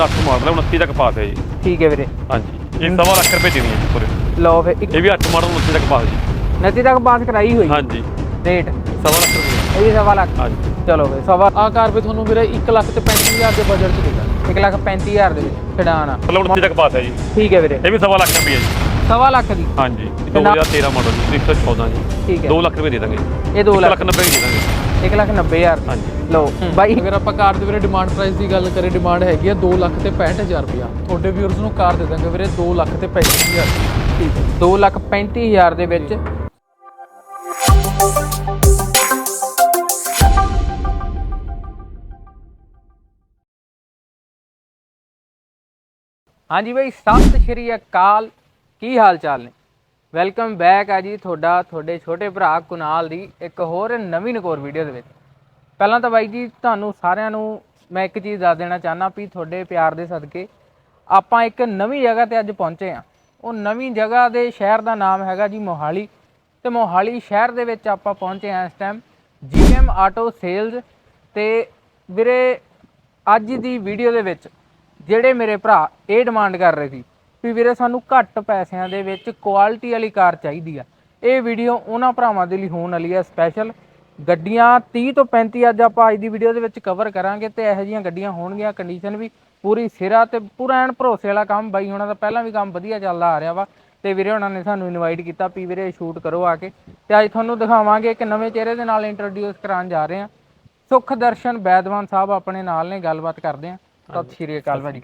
2008 model ਹੈ 29 ਤੱਕ ਪਾਸ ਹੈ ਜੀ। ਠੀਕ ਹੈ ਵੀਰੇ। ਹਾਂਜੀ। ਇਹ ਸਵਾ ਲੱਖ ਰੁਪਏ ਦੇਣੀ ਹੈ ਜੀ ਪੂਰੇ। ਲਓ ਫਿਰ ਇੱਕ ਇਹ ਵੀ 8 ਮਾਡਲ 29 ਤੱਕ ਪਾਸ ਜੀ। ਨਤੀ ਤੱਕ ਪਾਸ ਕਰਾਈ ਹੋਈ। ਹਾਂਜੀ। ਰੇਟ। ਸਵਾ ਲੱਖ ਰੁਪਏ। ਇਹ ਵੀ ਸਵਾ ਲੱਖ। ਹਾਂਜੀ। ਚਲੋ ਫਿਰ ਸਵਾ ਆ ਕਾਰ ਵੀ ਤੁਹਾਨੂੰ ਵੀਰੇ 1 ਲੱਖ ਤੇ 35000 ਦੇ ਬਜਟ 'ਚ ਦੇਗਾ 1 ਲੱਖ 35000 ਦੇ ਵਿੱਚ ਛਡਾਣਾ ਮਤਲਬ 29 ਤੱਕ ਪਾਸ ਹੈ ਜੀ। ਠੀਕ ਹੈ ਵੀਰੇ। ਇਹ ਵੀ ਸਵਾ ਲੱਖ ਰੁਪਏ ਜੀ। ਸਵਾ ਲੱਖ ਦੀ। ਹਾਂਜੀ। ਤੇ ਨਾ- 2013 ਮਾਡਲ ਜੀ 114 ਜੀ। ਠੀਕ ਹੈ। 2 ਲੱਖ ਰੁਪਏ ਦੇ ਦਾਂਗੇ ਇਹ 2 1 ਲੱਖ। ਲੱਖ 90 ਦੇ ਦਾਂਗੇ। 1 ਲੱਖ 90000 ਹਾਂਜੀ। ਲਓ ਬਾਈ। ਅਗਰ ਆਪਾਂ ਕਾਰ ਦੇ ਵੀਰੇ ਡਿਮਾਂਡ ਪ੍ਰਾਈਸ ਦੀ ਗੱਲ ਕਰੇ ਡਿਮਾਂਡ ਹੈਗੀ ਆ 2 ਲੱਖ ਤੇ 65000 ਰੁਪਇਆ। ਤੁਹਾਡੇ ਵੀਅਰਸ ਨੂੰ ਕਾਰ ਦੇ ਦਾਂਗੇ ਵੀਰੇ 2 ਲੱਖ ਤੇ 35000 ਠੀਕ ਹੈ। 2 ਲੱਖ 35000 ਦੇ ਵਿੱਚ ਹਾਂਜੀ ਬਾਈ ਸਤਿ ਸ਼੍ਰੀ ਅਕਾਲ। ਕੀ ਹਾਲ ਚਾਲ ਨੇ? ਵੈਲਕਮ ਬੈਕ ਆ ਜੀ ਤੁਹਾਡਾ, ਤੁਹਾਡੇ ਛੋਟੇ ਭਰਾ ਕੁਨਾਲ ਦੀ ਇੱਕ ਹੋਰ ਨਵੀਂ ਨਕੋਰ ਵੀਡੀਓ ਦੇ ਵਿੱਚ। ਪਹਿਲਾਂ ਤਾਂ ਬਾਈ ਜੀ, ਤੁਹਾਨੂੰ ਸਾਰਿਆਂ ਨੂੰ ਮੈਂ ਇੱਕ ਚੀਜ਼ ਦੱਸ ਦੇਣਾ ਚਾਹਨਾ ਵੀ ਤੁਹਾਡੇ ਪਿਆਰ ਦੇ ਸਦਕੇ ਆਪਾਂ ਇੱਕ ਨਵੀਂ ਜਗ੍ਹਾ ਤੇ ਅੱਜ ਪਹੁੰਚੇ ਆ ਉਹ ਨਵੀਂ ਜਗ੍ਹਾ ਦੇ ਸ਼ਹਿਰ ਦਾ ਨਾਮ ਹੈਗਾ ਜੀ ਮੋਹਾਲੀ। ਤੇ ਮੋਹਾਲੀ ਸ਼ਹਿਰ ਦੇ ਵਿੱਚ ਆਪਾਂ ਪਹੁੰਚੇ ਆ ਇਸ ਟਾਈਮ ਜੀਐਮ ਆਟੋ ਸੇਲਜ਼ ਤੇ ਵੀਰੇ, ਅੱਜ ਦੀ ਵੀਡੀਓ ਦੇ ਵਿੱਚ ਜਿਹੜੇ ਮੇਰੇ ਭਰਾ ਇਹ ਡਿਮਾਂਡ ਕਰ ਰਹੇ ਸੀ ਵੀ ਵੀਰੇ ਸਾਨੂੰ ਘੱਟ ਪੈਸਿਆਂ ਦੇ ਵਿੱਚ ਕੁਆਲਿਟੀ ਵਾਲੀ ਕਾਰ ਚਾਹੀਦੀ ਆ। ਇਹ ਵੀਡੀਓ ਉਹਨਾਂ ਭਰਾਵਾਂ ਦੇ ਲਈ ਹੋਣ ਵਾਲੀ ਆ ਸਪੈਸ਼ਲ ਗੱਡੀਆਂ 30 ਤੋਂ 35 ਅੱਜ ਆਪਾਂ ਅੱਜ ਦੀ ਵੀਡੀਓ ਦੇ ਵਿੱਚ ਕਵਰ ਕਰਾਂਗੇ ਤੇ ਇਹੋ ਜਿਹੀਆਂ ਗੱਡੀਆਂ ਹੋਣਗੀਆਂ ਕੰਡੀਸ਼ਨ ਵੀ ਪੂਰੀ ਸਿਰਾ ਤੇ ਪੂਰਾ ਐਨ ਭਰੋਸੇ ਵਾਲਾ ਕੰਮ। ਬਾਈ ਉਹਨਾਂ ਦਾ ਪਹਿਲਾਂ ਵੀ ਕੰਮ ਵਧੀਆ ਚੱਲਦਾ ਆ ਰਿਹਾ ਵਾ ਤੇ ਵੀਰੇ ਉਹਨਾਂ ਨੇ ਸਾਨੂੰ ਇਨਵਾਈਟ ਕੀਤਾ ਵੀ ਵੀਰੇ ਸ਼ੂਟ ਕਰੋ ਆ ਕੇ ਤੇ ਅੱਜ ਤੁਹਾਨੂੰ ਦਿਖਾਵਾਂਗੇ ਇੱਕ ਨਵੇਂ ਚਿਹਰੇ ਦੇ ਨਾਲ ਇੰਟਰੋਡਿਊਸ ਕਰਾਉਣ ਜਾ ਰਹੇ ਹਾਂ ਸੁਖ ਦਰਸ਼ਨ ਬੈਦਵਾਨ ਸਾਹਿਬ ਆਪਣੇ ਨਾਲ ਨੇ ਗੱਲਬਾਤ ਕਰਦੇ ਆ। ਸਤਿ ਸ਼੍ਰੀ ਅਕਾਲ ਭਾਜੀ।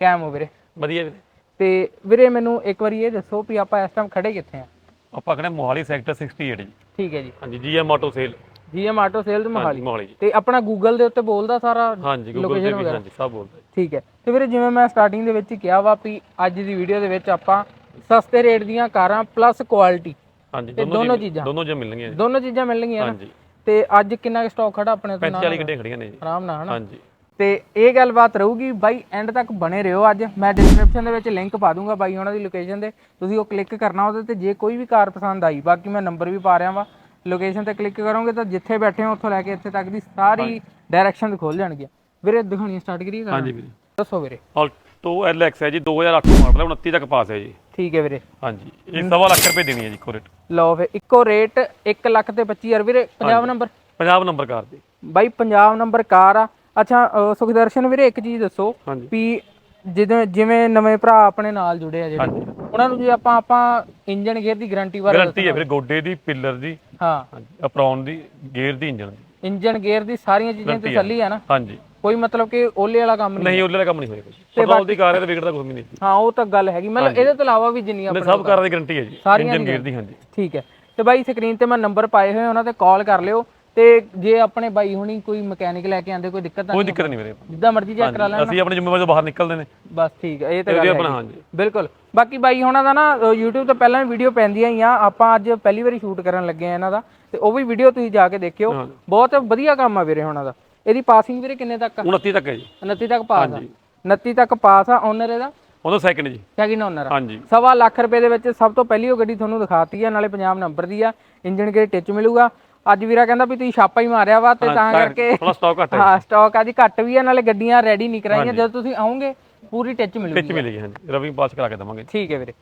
ਕੈਮ ਹੋ ਵੀਰੇ। ਵਧੀਆ ਵੀਰੇ। ਤੇ ਵੀਰੇ ਮੈਨੂੰ ਇੱਕ ਵਾਰੀ ਇਹ ਦੱਸੋ ਵੀ ਆਪਾਂ ਇਸ ਟਾਈਮ ਖੜੇ ਕਿੱਥੇ ਆ? ਆਪਾਂ ਖੜੇ ਮੋਹਾਲੀ ਸੈਕਟਰ 68 ਜੀ। ਠੀਕ ਹੈ ਜੀ। ਹਾਂਜੀ GM auto sale GM auto sales Mohali. Mohali ਜੀ। ਤੇ ਆਪਣਾ ਗੂਗਲ ਦੇ ਉੱਤੇ ਬੋਲਦਾ ਸਾਰਾ ਹਾਂਜੀ ਗੂਗਲ ਤੇ location ਵੀ ਵਗੈਰਾ? ਹਾਂਜੀ ਸਭ ਬੋਲਦੇ। ਠੀਕ ਹੈ। ਤੇ ਵੀਰੇ ਜਿਵੇਂ ਮੈਂ ਸਟਾਰਟਿੰਗ ਦੇ ਵਿੱਚ ਹੀ ਕਿਹਾ ਵਾ ਵੀ ਅੱਜ ਦੀ ਵੀਡੀਓ ਦੇ ਵਿੱਚ ਆਪਾਂ ਸਸਤੇ ਰੇਟ ਦੀਆਂ ਕਾਰਾਂ ਪਲੱਸ ਕੁਆਲਿਟੀ ਹਾਂਜੀ ਇਹ ਦੋਨੋਂ ਚੀਜ਼ਾਂ। ਦੋਨੋਂ ਜਿਹਾ ਮਿਲਣਗੀਆਂ ਜੀ। ਦੋਨੋਂ ਚੀਜ਼ਾਂ ਮਿਲਣਗੀਆਂ ਨਾ। ਹਾਂਜੀ। ਤੇ ਅੱਜ ਕਿੰਨਾ ਸਟਾਕ ਖੜਾ ਆਪਣੇ ਤੋਂ 45 ਗੱਡੀਆਂ ਖੜੀਆਂ ਨੇ ਜੀ। ਆਰਾਮ ਨਾਲ ਹਨਾ? ਹਾਂਜੀ। ਤੇ ਇਹ ਗੱਲਬਾਤ ਰਹੂਗੀ। ਬਾਈ ਐਂਡ ਤੱਕ ਬਣੇ ਰਹੋ ਅੱਜ। ਮੈਂ ਡਿਸਕ੍ਰਿਪਸ਼ਨ ਦੇ ਵਿੱਚ ਲਿੰਕ ਪਾ ਦੂੰਗਾ ਬਾਈ ਉਹਨਾਂ ਦੀ ਲੋਕੇਸ਼ਨ ਦੇ ਤੁਸੀਂ ਉਹ ਕਲਿੱਕ ਕਰਨਾ ਉਹਦੇ ਤੇ। ਜੇ ਕੋਈ ਵੀ ਕਾਰ ਪਸੰਦ ਆਈ ਬਾਕੀ ਮੈਂ ਨੰਬਰ ਵੀ ਪਾ ਰਿਹਾ ਵਾ। ਲੋਕੇਸ਼ਨ ਤੇ ਕਲਿੱਕ ਕਰੋਗੇ ਤਾਂ ਜਿੱਥੇ ਬੈਠੇ ਹੋ ਉੱਥੋਂ ਲੈ ਕੇ ਇੱਥੇ ਤੱਕ ਦੀ ਸਾਰੀ ਡਾਇਰੈਕਸ਼ਨ ਖੋਲ ਜਾਣਗੀਆਂ। ਵੀਰੇ ਦਿਖਾਉਣੀ ਸਟਾਰਟ ਕਰੀਏ ਕਾਰਾਂ? ਹਾਂਜੀ ਵੀਰੇ। ਦੱਸੋ ਵੀਰੇ। ਆਲਟੋ ਐਲਐਕਸ ਹੈ ਜੀ 2008 ਮਾਡਲ ਹੈ 29 ਤੱਕ ਪਾਸ ਹੈ ਜੀ। ਠੀਕ ਹੈ ਵੀਰੇ। ਹਾਂਜੀ। ਇਹ ਸਵਾ ਲੱਖ ਰੁਪਏ ਦੇਣੀ ਹੈ ਜੀ ਕੋਰੇਟ ਲਓ ਫਿਰ ਇੱਕੋ ਰੇਟ 1 ਲੱਖ ਤੇ 25000 ਵੀਰੇ Punjab number? Punjab number car ਦੀ। ਬਾਈ ਪੰਜਾਬ ਨੰਬਰ ਕਾਰ ਆ। ਅੱਛਾ ਅ, ਸੁਖਦਰਸ਼ਨ ਵੀਰੇ ਇੱਕ ਚੀਜ਼ ਦੱਸੋ ਹਾਂਜੀ। ਵੀ ਜਿਵੇਂ ਜਿਵੇਂ ਨਵੇਂ ਭਰਾ ਆਪਣੇ ਨਾਲ ਜੁੜੇ ਆ ਜਿਹੜੇ ਹਾਂਜੀ। ਉਹਨਾਂ ਨੂੰ ਜੇ ਆਪਾਂ ਆਪਾਂ ਇੰਜਨ ਗੇਅਰ ਦੀ ਗਾਰੰਟੀ ਬਾਰੇ ਗਾਰੰਟੀ ਹੈ ਵੀਰੇ ਗੋਡੇ ਦੀ ਪਿੱਲਰ ਦੀ ਹਾਂ। ਅਪਰੌਨ ਦੀ ਗੇਅਰ ਦੀ ਇੰਜਨ ਦੀ। ਇੰਜਨ ਗੇਅਰ ਦੀ ਸਾਰੀਆਂ ਚੀਜ਼ਾਂ ਤੇ ਚੱਲੀ ਆ ਨਾ? ਹਾਂਜੀ। ਕੋਈ ਮਤਲਬ ਕਿ ਓਲੇ ਵਾਲਾ ਕੰਮ ਨਹੀਂ ਨਹੀਂ ਉਹਲੇ ਦਾ ਕੰਮ ਨਹੀਂ ਹੋਏਗਾ ਜੀ ਪੈਟਰੋਲ ਦੀ ਕਾਰ ਹੈ ਤੇ ਵਿਗੜਦਾ ਕੁਝ ਵੀ ਨਹੀਂ। ਹਾਂ ਉਹ ਤਾਂ ਗੱਲ ਹੈਗੀ। ਮਤਲਬ ਇਹਦੇ ਤੋਂ ਇਲਾਵਾ ਵੀ ਜਿੰਨੀਆਂ ਸਭ ਕਾਰਾਂ ਦੀ ਗਾਰੰਟੀ ਹੈ ਜੀ। ਸਾਰੀਆਂ ਇੰਜਨ ਗੇਅਰ ਦੀ ਹਾਂਜੀ। ਠੀਕ ਹੈ। ਤੇ ਬਾਈ ਸਕਰੀਨ ਤੇ ਮੈਂ ਨੰਬਰ ਪਾਏ ਹੋਏ ਉਹਨਾਂ ਤੇ ਕਾਲ ਕਰ ਲਿਓ। ਤੇ ਜੇ ਆਪਣੇ ਬਾਈ ਹੁਣੀ ਕੋਈ ਮਕੈਨਿਕ ਲੈ ਕੇ ਆਂਦੇ ਕੋਈ ਦਿੱਕਤ ਤਾਂ ਕੋਈ ਦਿੱਕਤ ਨਹੀਂ ਵੀਰੇ। ਜਿੱਦਾਂ ਮਰਜ਼ੀ ਚੈੱਕ ਕਰਾ ਲੈਣ ਅਸੀਂ ਆਪਣੀ ਜ਼ਿੰਮੇਵਾਰੀ ਤੋਂ ਬਾਹਰ ਨਿਕਲਦੇ ਨੇ। ਬਸ ਠੀਕ ਹੈ ਇਹ ਤਾਂ ਗੱਲ ਆਪਣਾ ਹੈ ਹਾਂਜੀ। ਬਿਲਕੁਲ। ਬਾਕੀ ਬਾਈ ਹੋਣਾ ਦਾ ਨਾ YouTube ਤੇ ਪਹਿਲਾਂ ਵੀ ਵੀਡੀਓ ਪੈਂਦੀਆਂ ਹੀ ਆ। ਆਪਾਂ ਅੱਜ ਪਹਿਲੀ ਵਾਰੀ ਸ਼ੂਟ ਕਰਨ ਲੱਗੇ ਆ ਇਹਨਾਂ ਦਾ। ਤੇ ਉਹ ਵੀ ਵੀਡੀਓ ਤੁਸੀਂ ਜਾ ਕੇ ਦੇਖਿਓ। ਬਹੁਤ ਵਧੀਆ ਕੰਮ ਆ ਵੀਰੇ ਹੋਣਾ ਦਾ। ਇਹਦੀ ਪਾਸਿੰਗ ਵੀਰੇ ਕਿੰਨੇ ਤੱਕ ਆ? 29 ਤੱਕ ਹੈ ਜੀ। 29 ਤੱਕ ਪਾਸ ਆ। 29 ਤੱਕ ਪਾਸ ਆ ਓਨਰ ਇਹਦਾ? ਉਹਦਾ ਸੈਕਿੰਡ ਜੀ। ਸੈਕਿੰਡ ਓਨਰ ਹਾਂਜੀ। ਸਵਾ ਲੱਖ ਰੁਪਏ ਦੇ ਵਿੱਚ ਸਭ ਤੋਂ ਪਹਿਲੀ ਉਹ ਗੱਡੀ ਤੁਹਾਨੂੰ ਦਿਖਾਤੀ ਆ ਨਾਲੇ ਪੰਜਾਬ ਨੰਬਰ ਦੀ ਆ। ਇੰਜਨ ਗੇਅਰ ਟਿਚ ਮਿਲੂਗਾ। ਅੱਜ ਵੀਰਾ ਕਹਿੰਦਾ ਵੀ ਤੁਸੀਂ ਛਾਪਾ ਹੀ ਮਾਰਿਆ ਵਾ ਤੇ ਤਾਂ ਕਰਕੇ ਥੋੜਾ ਸਟਾਕ ਘੱਟ ਹੈ। ਹਾਂ ਸਟਾਕ ਅੱਜ ਘੱਟ ਵੀ ਆ ਨਾਲੇ ਗੱਡੀਆਂ ਰੈਡੀ ਨਹੀਂ ਕਰਾਈਆਂ। ਜਦੋਂ ਤੁਸੀਂ ਆਓਗੇ ਪੂਰੀ ਟਿਚ ਮਿਲੂਗੀ। ਵਿੱਚ ਮਿਲੇਗੀ ਹਾਂਜੀ। ਰਵੀ ਪਾਸ ਕਰਾ ਕੇ ਦਵਾਂਗੇ। ਠੀਕ ਹੈ ਵੀਰੇ।